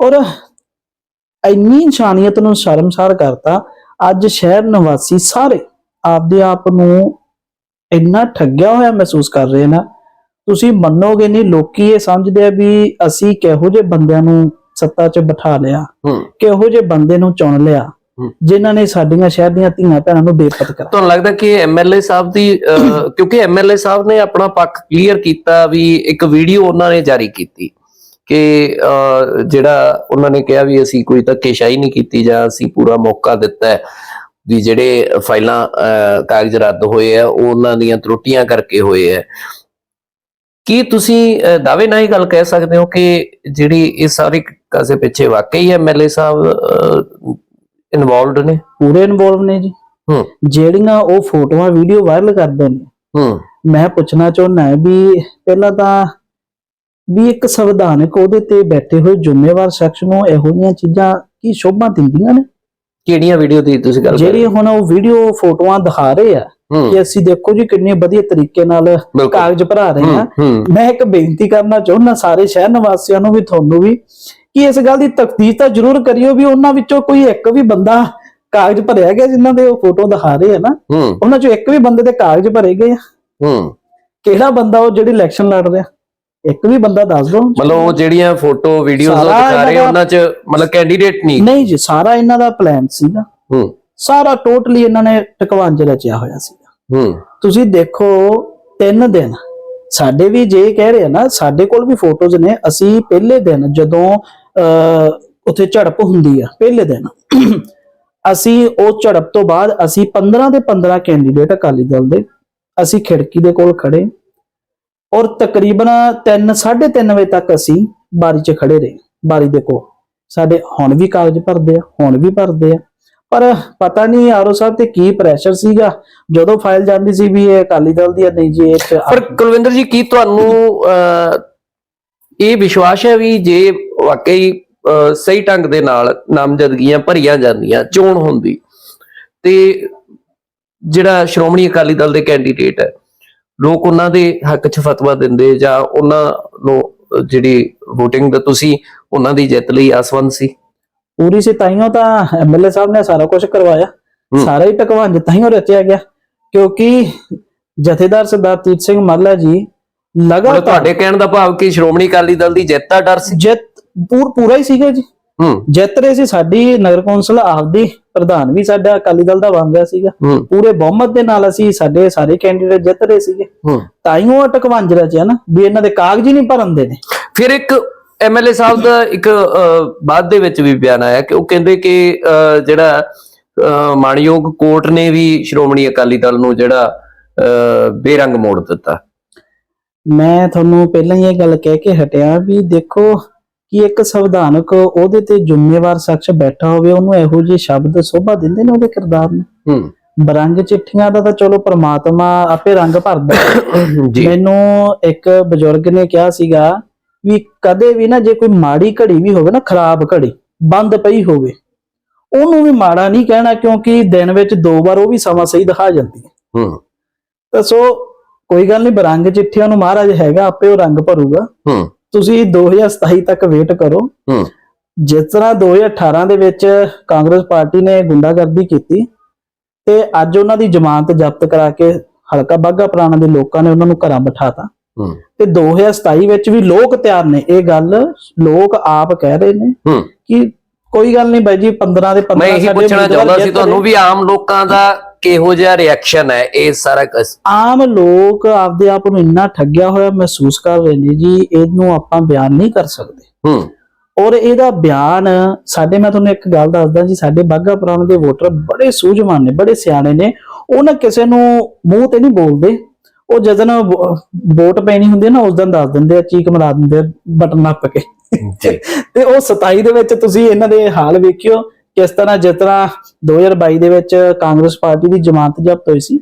ਔਰ ਇੰਨੀ ਇਨਸਾਨੀਅਤ ਨੂੰ ਸ਼ਰਮਸਾਰ ਕਰਤਾ ਅੱਜ ਸ਼ਹਿਰ ਨਿਵਾਸੀ ਸਾਰੇ ਆਪਦੇ ਆਪ ਨੂੰ ਇੰਨਾ ਠੱਗਿਆ ਹੋਇਆ ਮਹਿਸੂਸ ਕਰ ਰਹੇ ਨਾ। ਤੁਸੀਂ ਮੰਨੋਗੇ ਨਹੀਂ ਲੋਕੀ ਇਹ ਸਮਝਦੇ ਆ ਵੀ ਅਸੀਂ ਕਿਹੋ ਜਿਹੇ ਬੰਦਿਆਂ ਨੂੰ ਸੱਤਾ 'ਚ ਬਿਠਾ ਲਿਆ। ਕਿਹੋ ਜਿਹੇ ਬੰਦੇ ਨੂੰ ਚੁਣ ਲਿਆ। ਜਿਨ੍ਹਾਂ ਨੇ ਸਾਡੀਆਂ ਸ਼ਹਿਰ ਦੀਆਂ ਧੀਆਂ ਭੈਣਾਂ ਨੂੰ ਬੇਪਤ ਕਰਾ। ਤੁਹਾਨੂੰ ਲੱਗਦਾ ਕਿ ਐਮਐਲਏ ਸਾਹਿਬ ਦੀ ਕਿਉਂਕਿ ਐਮਐਲਏ ਸਾਹਿਬ ਨੇ ਆਪਣਾ ਪੱਖ ਕਲੀਅਰ ਕੀਤਾ ਵੀ ਇੱਕ ਵੀਡੀਓ ਉਹਨਾਂ ਨੇ ਜਾਰੀ ਕੀਤੀ ਕਿ ਜਿਹੜਾ ਉਹਨਾਂ ਨੇ ਕਿਹਾ ਵੀ ਅਸੀਂ ਕੋਈ ਧੱਕੇਸ਼ਾਹੀ ਨਹੀਂ ਕੀਤੀ ਜਾਂ ਅਸੀਂ ਪੂਰਾ ਮੌਕਾ ਦਿੱਤਾ ਹੈ ਵੀ ਜਿਹੜੇ ਫਾਈਲਾਂ ਕਾਗਜ਼ ਰੱਦ ਹੋਏ ਆ ਉਹ ਉਹਨਾਂ ਦੀਆਂ ਤਰੁੱਟੀਆਂ ਕਰਕੇ ਹੋਏ ਆ। ਕੀ ਤੁਸੀਂ ਦਾਅਵੇ ਨਾਲ ਹੀ ਗੱਲ ਕਹਿ ਸਕਦੇ ਹੋ ਕਿ ਜਿਹੜੀ ਇਹ ਸਾਰੀ ਕਾਸੇ ਪਿੱਛੇ ਵਾਕਈ ਐਮਐਲਏ ਸਾਹਿਬ ਇਨਵੋਲਵਡ ਨੇ? ਪੂਰੇ ਇਨਵੋਲਵ ਨੇ ਜੀ। ਹੂੰ। ਜਿਹੜੀਆਂ ਉਹ ਫੋਟੋਆਂ ਵੀਡੀਓ ਵਾਇਰਲ ਕਰਦੇ ਨੇ। ਹੂੰ। ਮੈਂ ਪੁੱਛਣਾ ਚਾਹੁੰਦਾ ਵੀ ਪਹਿਲਾਂ ਤਾਂ ਵੀ ਇੱਕ ਸੰਵਿਧਾਨਕ ਉਹਦੇ ਤੇ ਬੈਠੇ ਹੋਏ ਜ਼ਿੰਮੇਵਾਰ ਸ਼ਖਸ ਨੂੰ ਇਹੋ ਜਿਹੀਆਂ ਚੀਜ਼ਾਂ ਕੀ ਸ਼ੋਭਾ ਦਿੰਦੀਆਂ ਨੇ? ਕਿਹੜੀਆਂ ਵੀਡੀਓ ਦੀ ਤੁਸੀਂ ਗੱਲ ਜਿਹੜੀ ਹੁਣ ਉਹ ਵੀਡੀਓ ਫੋਟੋਆਂ ਦਿਖਾ ਰਹੇ ਆ। ਕਿ ਅਸੀਂ ਦੇਖੋ ਜੀ ਕਿੰਨੇ ਵਧੀਆ ਤਰੀਕੇ ਨਾਲ ਕਾਗਜ਼ ਭਰਾ ਰਹੇ ਹਾਂ ਮੈਂ ਇੱਕ ਬੇਨਤੀ ਕਰਨਾ ਚਾਹੁੰਦਾ ਸਾਰੇ ਸ਼ਹਿਰ ਨਿਵਾਸੀਆਂ ਨੂੰ ਵੀ ਤੁਹਾਨੂੰ ਵੀ ਕਿ ਇਸ ਗੱਲ ਦੀ ਤਫਤੀਸ਼ ਤਾਂ ਜ਼ਰੂਰ ਕਰਿਓ ਵੀ ਉਹਨਾਂ ਵਿੱਚੋਂ ਕੋਈ ਇੱਕ ਵੀ ਬੰਦਾ ਕਾਗਜ਼ ਭਰਿਆ ਗਿਆ ਜਿਨ੍ਹਾਂ ਦੇ ਉਹ ਫੋਟੋ ਦਿਖਾ ਰਹੇ ਆ ਨਾ ਉਹਨਾਂ ਚੋਂ ਇੱਕ ਵੀ ਬੰਦੇ ਦੇ ਕਾਗਜ਼ ਭਰੇ ਗਏ ਆ। ਕਿਹੜਾ ਬੰਦਾ ਉਹ ਜਿਹੜੀ ਇਲੈਕਸ਼ਨ ਲੜ ਰਿਹਾ? ਇੱਕ ਵੀ ਬੰਦਾ ਦੱਸ ਦਿਓ। ਮਤਲਬ ਉਹ ਜਿਹੜੀਆਂ ਫੋਟੋ ਵੀਡੀਓਜ਼ ਦਿਖਾ ਰਹੇ ਦਾ- ਉਹਨਾਂ 'ਚ ਮਤਲਬ ਕੈਂਡੀਡੇਟ ਨਹੀਂ? ਨਹੀਂ ਜੀ ਸਾਰਾ ਇਹਨਾਂ ਦਾ ਪਲਾਨ ਸੀਗਾ। ਹੂੰ। ਸਾਰਾ ਟੋਟਲੀ ਇਹਨਾਂ ਨੇ ਟਕਵਾਂਜ ਰਚਿਆ ਹੋਇਆ ਸੀਗਾ ਹੂੰ। ਤੁਸੀਂ ਦੇਖੋ, ਤਿੰਨ ਦਿਨ। ਸਾਡੇ ਵੀ ਜੇ ਕਹਿ ਰਹੇ ਆ ਨਾ, ਸਾਡੇ ਕੋਲ ਵੀ ਫੋਟੋਜ਼ ਨੇ। ਅਸੀਂ ਪਹਿਲੇ ਦਿਨ ਜਦੋਂ ਉੱਥੇ ਝੜਪ ਹੁੰਦੀ ਆ, ਪਹਿਲੇ ਦਿਨ। ਅਸੀਂ ਉਹ ਝੜਪ ਤੋਂ ਬਾਅਦ ਅਸੀਂ 15 ਦੇ 15 ਕੈਂਡੀਡੇਟ ਅਕਾਲੀ ਦਲ ਦੇ। ਅਸੀਂ ਖਿੜਕੀ ਦੇ ਕੋਲ ਖੜੇ। ਔਰ ਤਕਰੀਬਨ 3 3:30 ਵਜੇ ਤੱਕ ਅਸੀਂ ਬਾਰੀ 'ਚ ਖੜੇ ਰਹੇ। ਬਾਰੀ ਦੇ ਕੋਲ। ਸਾਡੇ ਹੁਣ ਵੀ ਕਾਗਜ਼ ਭਰਦੇ ਆ, ਹੁਣ ਵੀ ਭਰਦੇ ਆ। ਪਰ ਪਤਾ ਨਹੀਂ ਆਰਓ ਸਾਹਿਬ ਤੇ ਕੀ ਪ੍ਰੈਸ਼ਰ ਸੀਗਾ, ਜਦੋਂ ਫਾਈਲ ਜਾਂਦੀ ਸੀ ਵੀ ਇਹ ਅਕਾਲੀ ਦਲ ਦੀ ਨਹੀਂ ਜੀ, ਇਹ ਪਰ ਕੁਲਵਿੰਦਰ ਜੀ, ਕੀ ਤੁਹਾਨੂੰ ਇਹ ਵਿਸ਼ਵਾਸ ਹੈ ਵੀ ਜੇ ਵਾਕਈ ਸਹੀ ਢੰਗ ਦੇ ਨਾਲ ਨਾਮਜ਼ਦਗੀਆਂ ਭਰੀਆਂ ਜਾਂਦੀਆਂ, ਚੋਣ ਹੁੰਦੀ ਤੇ ਜਿਹੜਾ ਸ਼੍ਰੋਮਣੀ ਅਕਾਲੀ ਦਲ ਦੇ ਕੈਂਡੀਡੇਟ ਹੈ, ਲੋਕ ਉਹਨਾਂ ਦੇ ਹੱਕ 'ਚ ਫਤਵਾ ਦਿੰਦੇ ਜਾਂ ਉਹਨਾਂ ਨੂੰ ਜਿਹੜੀ VOTING ਦਾ ਤੁਸੀਂ, ਉਹਨਾਂ ਦੀ ਜਿੱਤ ਲਈ ਆਸਵੰਦ ਸੀ? ਪੂਰੀ ਸੀ ਤਾਈਓ ਤਾਂ ਐਮਐਲਏ ਸਾਹਿਬ ਨੇ ਸਾਰਾ ਕੁਝ ਕਰਵਾਇਆ। ਸਾਰਾ ਹੀ ਟਕਵਾਂਜ ਤਾਈਓ ਰਚਿਆ ਗਿਆ। ਕਿਉਂਕਿ ਜਥੇਦਾਰ ਸਰਦਾਰ ਤੀਤ ਸਿੰਘ ਮਾਲਾ ਜੀ ਲਗਾਤਾਰ ਤੁਹਾਡੇ ਕਹਿਣ ਦਾ ਭਾਵ ਕਿ ਸ਼੍ਰੋਮਣੀ ਅਕਾਲੀ ਦਲ ਦੀ ਜਿੱਤ ਦਾ ਡਰ ਸੀ? ਜਿੱਤ ਪੂਰ ਪੂਰਾ ਹੀ ਸੀਗਾ ਜੀ। ਹੂੰ। ਜਿੱਤ ਰਹੇ ਸੀ ਸਾਡੀ ਨਗਰ ਕੌਂਸਲ ਆਪਦੀ ਪ੍ਰਧਾਨ ਵੀ ਸਾਡਾ ਅਕਾਲੀ ਦਲ ਦਾ ਬਣ ਗਿਆ ਸੀਗਾ। ਪੂਰੇ ਬਹੁਮਤ ਦੇ ਨਾਲ ਅਸੀਂ ਸਾਡੇ ਸਾਰੇ ਕੈਂਡੀਡੇਟ ਜਿੱਤ ਰਹੇ ਸੀਗੇ। ਹੂੰ। ਤਾਈਓ ਟਕਵਾਂਜ ਰਚਿਆ ਨਾ ਵੀ ਇਹਨਾਂ ਦੇ ਕਾਗਜ਼ ਹੀ ਨਹੀਂ ਭਰਨ ਦੇ ਨੇ ਫਿਰ ਇੱਕ ਐਮਐਲਏ ਸਾਹਿਬ ਦਾ ਇੱਕ ਬਾਅਦ ਦੇ ਵਿੱਚ ਵੀ ਬਿਆਨ ਆਇਆ ਕਿ ਉਹ ਕਹਿੰਦੇ ਕਿ ਜਿਹੜਾ ਮਾਣਯੋਗ ਕੋਰਟ ਨੇ ਵੀ ਸ਼੍ਰੋਮਣੀ ਅਕਾਲੀ ਦਲ ਨੂੰ ਜਿਹੜਾ ਬੇਰੰਗ ਮੋੜ ਦਿੱਤਾ। ਮੈਂ ਤੁਹਾਨੂੰ ਪਹਿਲਾਂ ਹੀ ਇਹ ਗੱਲ ਕਹਿ ਕੇ ਹਟਿਆ ਵੀ ਦੇਖੋ ਕਿ ਇੱਕ ਸੰਵਿਧਾਨਕ ਉਹਦੇ ਤੇ ਜ਼ਿੰਮੇਵਾਰ ਸ਼ਖਸ ਬੈਠਾ ਹੋਵੇ ਉਹਨੂੰ ਇਹੋ ਜਿਹੇ ਸ਼ਬਦ ਸੋਭਾ ਦਿੰਦੇ ਨੇ ਉਹਦੇ ਕਿਰਦਾਰ ਨੂੰ। ਹੂੰ। ਬਰੰਗ ਚਿੱਠੀਆਂ ਦਾ ਤਾਂ ਚਲੋ ਪ੍ਰਮਾਤਮਾ ਆਪੇ ਰੰਗ ਭਰਦਾ। ਮੈਨੂੰ ਇੱਕ ਬਜ਼ੁਰਗ ਨੇ ਕਿਹਾ ਸੀਗਾ ਵੀ ਕਦੇ ਵੀ ਨਾ ਜੇ ਕੋਈ ਮਾੜੀ ਘੜੀ ਵੀ ਹੋਵੇ ਨਾ ਖਰਾਬ ਘੜੀ ਬੰਦ ਪਈ ਹੋਵੇ ਉਹਨੂੰ ਵੀ ਮਾੜਾ ਨਹੀਂ ਕਹਿਣਾ ਕਿਉਂਕਿ ਦਿਨ ਵਿੱਚ ਦੋ ਵਾਰ ਉਹ ਵੀ ਸਮਾਂ ਸਹੀ ਦਿਖਾ ਜਾਂਦੀ ਹੈ। ਹੂੰ। ਤਾਂ ਸੋ ਕੋਈ ਗੱਲ ਨਹੀਂ ਬਰੰਗ ਚਿੱਠੀਆਂ ਨੂੰ ਮਹਾਰਾਜ ਹੈਗਾ ਆਪੇ ਉਹ ਰੰਗ ਭਰੂਗਾ। ਹੂੰ। ਤੁਸੀਂ 2027 ਤੱਕ ਵੇਟ ਕਰੋ। ਹੂੰ। ਜਿਸ ਤਰ੍ਹਾਂ 2018 ਦੇ ਵਿੱਚ ਕਾਂਗਰਸ ਪਾਰਟੀ ਨੇ ਗੁੰਡਾਗਰਦੀ ਕੀਤੀ ਤੇ ਅੱਜ ਉਹਨਾਂ ਦੀ ਜ਼ਮਾਨਤ ਜ਼ਬਤ ਕਰਾ ਕੇ ਹਲਕਾ ਬਾਗਾ ਪੁਰਾਣਾ ਦੇ ਲੋਕਾਂ ਨੇ ਉਹਨਾਂ ਨੂੰ ਘਰਾਂ ਬਿਠਾਤਾ। ਤੇ 2027 ਵਿੱਚ ਵੀ ਲੋਕ ਤਿਆਰ ਨੇ। ਇਹ ਗੱਲ ਲੋਕ ਆਪ ਕਹਿ ਰਹੇ ਨੇ ਕਿ ਕੋਈ ਗੱਲ ਨਹੀਂ ਬਾਈ ਜੀ 15 ਦੇ 15 ਮੈਂ ਇਹੀ ਪੁੱਛਣਾ ਚਾਹੁੰਦਾ ਸੀ ਤੁਹਾਨੂੰ। ਵੀ ਆਮ ਲੋਕਾਂ ਦਾ ਕਿਹੋ ਜਿਹਾ ਰਿਐਕਸ਼ਨ ਹੈ? ਇਹ ਸਾਰਾ ਆਮ ਲੋਕ ਆਪਦੇ ਆਪ ਨੂੰ ਇੰਨਾ ਠੱਗਿਆ ਹੋਇਆ ਮਹਿਸੂਸ ਕਰ ਰਹੇ ਨੇ ਜੀ ਇਹਨੂੰ ਆਪਾਂ ਬਿਆਨ ਨਹੀਂ ਕਰ ਸਕਦੇ। ਹੂੰ। ਔਰ ਇਹਦਾ ਬਿਆਨ ਸਾਡੇ ਮੈਂ ਤੁਹਾਨੂੰ ਇੱਕ ਗੱਲ ਦੱਸਦਾ ਜੀ ਸਾਡੇ ਬਾਗਾ ਪੁਰਾਣੇ ਦੇ ਵੋਟਰ ਬੜੇ ਸੂਝਵਾਨ ਨੇ ਬੜੇ ਸਿਆਣੇ ਨੇ। ਉਹ ਨਾ ਕਿਸੇ ਨੂੰ ਮੂੰਹ ਤੇ ਨਹੀਂ ਬੋਲਦੇ। ਉਹ ਜਦੋਂ ਵੋਟ ਪੈਣੀ ਹੁੰਦੀ ਹੈ ਨਾ ਉਸ ਦਿਨ ਦੱਸ ਦਿੰਦੇ ਆ ਚੀਕ ਮਰਾ ਦਿੰਦੇ ਆ ਬਟਨ ਨੱਪ ਕੇ। ਤੇ ਉਹ 27 ਦੇ ਵਿੱਚ ਤੁਸੀਂ ਇਹਨਾਂ ਦੇ ਹਾਲ ਵੇਖਿਓ ਕਿਸ ਤਰ੍ਹਾਂ ਜਿਸ ਤਰ੍ਹਾਂ 2022 ਦੇ ਵਿੱਚ ਕਾਂਗਰਸ ਪਾਰਟੀ ਦੀ ਜ਼ਮਾਨਤ ਜ਼ਬਤ ਹੋਈ ਸੀ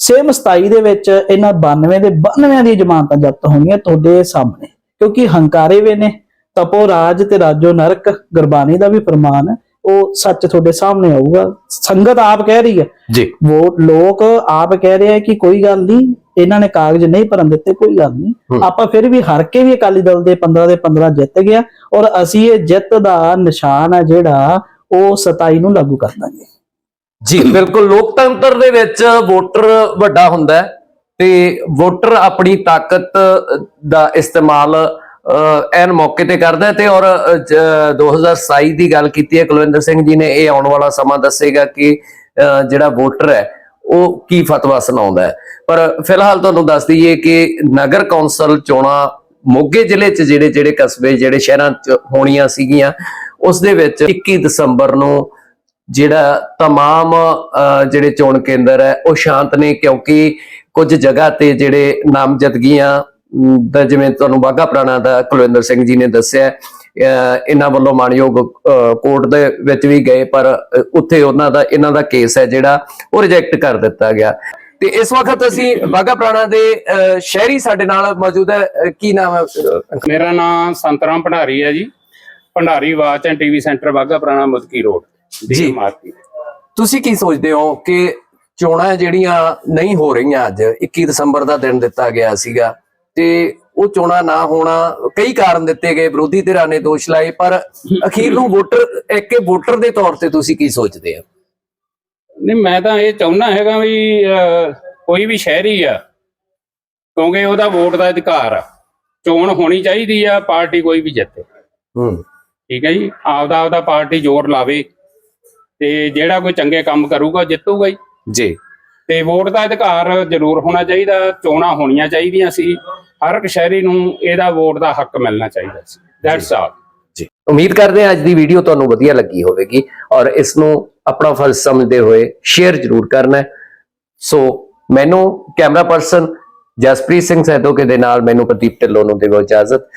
ਸੇਮ 27 ਦੇ ਵਿੱਚ ਇਹਨਾਂ 92 ਦੇ 92 ਦੀ ਜ਼ਮਾਨਤਾਂ ਜ਼ਬਤ ਹੋਣਗੀਆਂ ਤੁਹਾਡੇ ਸਾਹਮਣੇ ਕਿਉਂਕਿ ਹੰਕਾਰੇ ਵੇ ਨੇ ਤਪੋ ਰਾਜ ਤੇ ਰਾਜੋ ਨਰਕ ਗੁਰਬਾਣੀ ਦਾ ਵੀ ਫਰਮਾਨ ਹੈ। ਉਹ ਸੱਚ ਤੁਹਾਡੇ ਸਾਹਮਣੇ ਆਊਗਾ। ਸੰਗਤ ਆਪ ਕਹਿ ਰਹੀ ਹੈ। ਜੀ। ਉਹ ਲੋਕ ਆਪ ਕਹਿ ਰਹੇ ਆ ਕਿ ਕੋਈ ਗੱਲ ਨਹੀਂ ਇਹਨਾਂ ਨੇ ਕਾਗਜ਼ ਨਹੀਂ ਭਰਨ ਦਿੱਤੇ ਕੋਈ ਗੱਲ ਨਹੀਂ। ਆਪਾਂ ਫਿਰ ਵੀ ਹਰ ਕੇ ਵੀ ਅਕਾਲੀ ਦਲ ਦੇ 15 ਦੇ 15 ਜਿੱਤ ਗਿਆ ਔਰ ਅਸੀਂ ਇਹ ਜਿੱਤ ਦਾ ਨਿਸ਼ਾਨ ਹੈ ਜਿਹੜਾ ਉਹ 27 ਨੂੰ ਲਾਗੂ ਕਰ ਦਾਂਗੇ। ਜੀ ਬਿਲਕੁਲ। ਲੋਕਤੰਤਰ ਦੇ ਵਿੱਚ ਵੋਟਰ ਵੱਡਾ ਹੁੰਦਾ ਹੈ ਤੇ ਵੋਟਰ ਆਪਣੀ ਤਾਕਤ ਦਾ ਇਸਤੇਮਾਲ ਐਨ ਮੌਕੇ ਤੇ ਕਰਦਾ ਹੈ ਤੇ ਔਰ ਅਹ, ਜ- 2027 ਦੀ ਗੱਲ ਕੀਤੀ ਹੈ ਕੁਲਵਿੰਦਰ ਸਿੰਘ ਜੀ ਨੇ ਇਹ ਆਉਣ ਵਾਲਾ ਸਮਾਂ ਦੱਸੇਗਾ ਕਿ ਅਹ, ਜਿਹੜਾ ਵੋਟਰ ਹੈ ਉਹ ਕੀ ਫਤਵਾ ਸੁਣਾਉਂਦਾ ਹੈ ਪਰ ਫਿਲਹਾਲ ਤੁਹਾਨੂੰ ਦੱਸ ਦਈਏ ਕਿ ਨਗਰ ਕੌਂਸਲ ਚੋਣਾਂ ਮੋਗੇ ਜ਼ਿਲ੍ਹੇ 'ਚ ਜਿਹੜੇ ਜਿਹੜੇ ਕਸਬੇ ਜਿਹੜੇ ਸ਼ਹਿਰਾਂ 'ਚ ਹੋਣੀਆਂ ਸੀਗੀਆਂ ਉਸ ਦੇ ਵਿੱਚ 21 ਦਸੰਬਰ ਨੂੰ ਜਿਹੜਾ तमाम ਅਹ, ਜਿਹੜੇ ਚੋਣ ਕੇਂਦਰ ਹੈ ਉਹ ਸ਼ਾਂਤ ਨੇ ਕਿਉਂਕਿ ਕੁਝ ਜਗ੍ਹਾ ਤੇ ਜਿਹੜੇ ਨਾਮਜ਼ਦਗੀਆਂ ਅਮ, ਦਾ ਜਿਵੇਂ ਤੁਹਾਨੂੰ ਬਾਗਾ ਪੁਰਾਣਾ ਦਾ ਕੁਲਵਿੰਦਰ ਸਿੰਘ ਜੀ ਨੇ ਦੱਸਿਆ ਇਹਨਾਂ ਵੱਲੋਂ ਮਾਨਯੋਗ ਕੋਰਟ ਦੇ ਵਿੱਚ ਵੀ ਗਏ ਪਰ ਉੱਥੇ ਉਹਨਾਂ ਦਾ ਇਹਨਾਂ ਦਾ ਕੇਸ ਹੈ ਜਿਹੜਾ ਉਹ ਰਿਜੈਕਟ ਕਰ ਦਿੱਤਾ ਗਿਆ। ਤੇ ਇਸ ਵਕਤ ਅਸੀਂ ਬਾਗਾ ਪੁਰਾਣਾ ਦੇ ਸ਼ਹਿਰੀ ਸਾਡੇ ਨਾਲ ਮੌਜੂਦ ਹੈ। ਕੀ ਨਾਮ ਹੈ ਮੇਰਾ ਨਾਮ ਸੰਤਰਾਮ ਭੰਡਾਰੀ ਹੈ ji. Bhandari watch and TV centre Bagha Purana Mudki road ਜੀ। ਮਾਰਕੀਟ ਤੁਸੀਂ ਕੀ ਸੋਚਦੇ ਹੋ ਕਿ ਚੋਣਾਂ ਜਿਹੜੀਆਂ ਨਹੀਂ ਹੋ ਰਹੀਆਂ ਅੱਜ 21 ਦਸੰਬਰ ਦਾ ਦਿਨ ਦਿੱਤਾ ਗਿਆ ਸੀਗਾ ਤੇ ਉਹ ਚੋਣਾਂ ਨਾ ਹੋਣਾ ਕਈ ਕਾਰਨ ਦਿੱਤੇ ਗਏ ਵਿਰੋਧੀ ਧਿਰਾਂ ਨੇ ਦੋਸ਼ ਲਾਏ ਪਰ ਅਖੀਰ ਨੂੰ ਵੋਟਰ ਇੱਕ ਵੋਟਰ ਦੇ ਤੌਰ ਤੇ ਤੁਸੀਂ ਕੀ ਸੋਚਦੇ ਹੋ? ਨਹੀਂ ਮੈਂ ਤਾਂ ਇਹ ਚਾਹੁੰਦਾ ਹੈਗਾ ਵੀ ਕੋਈ ਵੀ ਸ਼ਹਿਰੀ ਆ ਕਿਉਂਕਿ ਉਹਦਾ ਵੋਟ ਦਾ ਅਧਿਕਾਰ ਆ। ਚੋਣ ਹੋਣੀ ਚਾਹੀਦੀ ਆ ਪਾਰਟੀ ਕੋਈ ਵੀ ਜਿੱਤੇ। ਹੂੰ। ਠੀਕ ਹੈ ਜੀ? ਆਪਦਾ ਆਪਦਾ ਪਾਰਟੀ ਜ਼ੋਰ ਲਾਵੇ ਤੇ ਜਿਹੜਾ ਕੋਈ ਚੰਗੇ ਕੰਮ ਕਰੂਗਾ ਜਿੱਤੂਗਾ ਹੀ ਜੀ। ਤੇ ਵੋਟ ਦਾ ਅਧਿਕਾਰ ਜ਼ਰੂਰ ਹੋਣਾ ਚਾਹੀਦਾ ਚੋਣਾਂ ਹੋਣੀਆਂ ਚਾਹੀਦੀਆਂ ਸੀ। ਹਰ ਇੱਕ ਸ਼ਹਿਰੀ ਨੂੰ ਇਹਦਾ ਵੋਟ ਦਾ ਹੱਕ ਮਿਲਣਾ ਚਾਹੀਦਾ ਸੀ। ਦੈਟਸ ਆਲ ਜੀ। ਉਮੀਦ ਕਰਦੇ ਹਾਂ ਅੱਜ ਦੀ ਵੀਡੀਓ ਤੁਹਾਨੂੰ ਵਧੀਆ ਲੱਗੀ ਹੋਵੇਗੀ ਔਰ ਇਸ ਨੂੰ ਆਪਣਾ ਫਰਜ਼ ਸਮਝਦੇ ਹੋਏ ਸ਼ੇਅਰ ਜ਼ਰੂਰ ਕਰਨਾ। ਸੋ ਮੈਨੂੰ ਕੈਮਰਾ ਪਰਸਨ ਜਸਪ੍ਰੀਤ ਸਿੰਘ ਸੈਦੋਕੇ ਦੇ ਨਾਲ ਮੈਨੂੰ ਪ੍ਰਦੀਪ ਢਿੱਲੋਂ ਨੂੰ ਦਿਓ ਇਜਾਜ਼ਤ।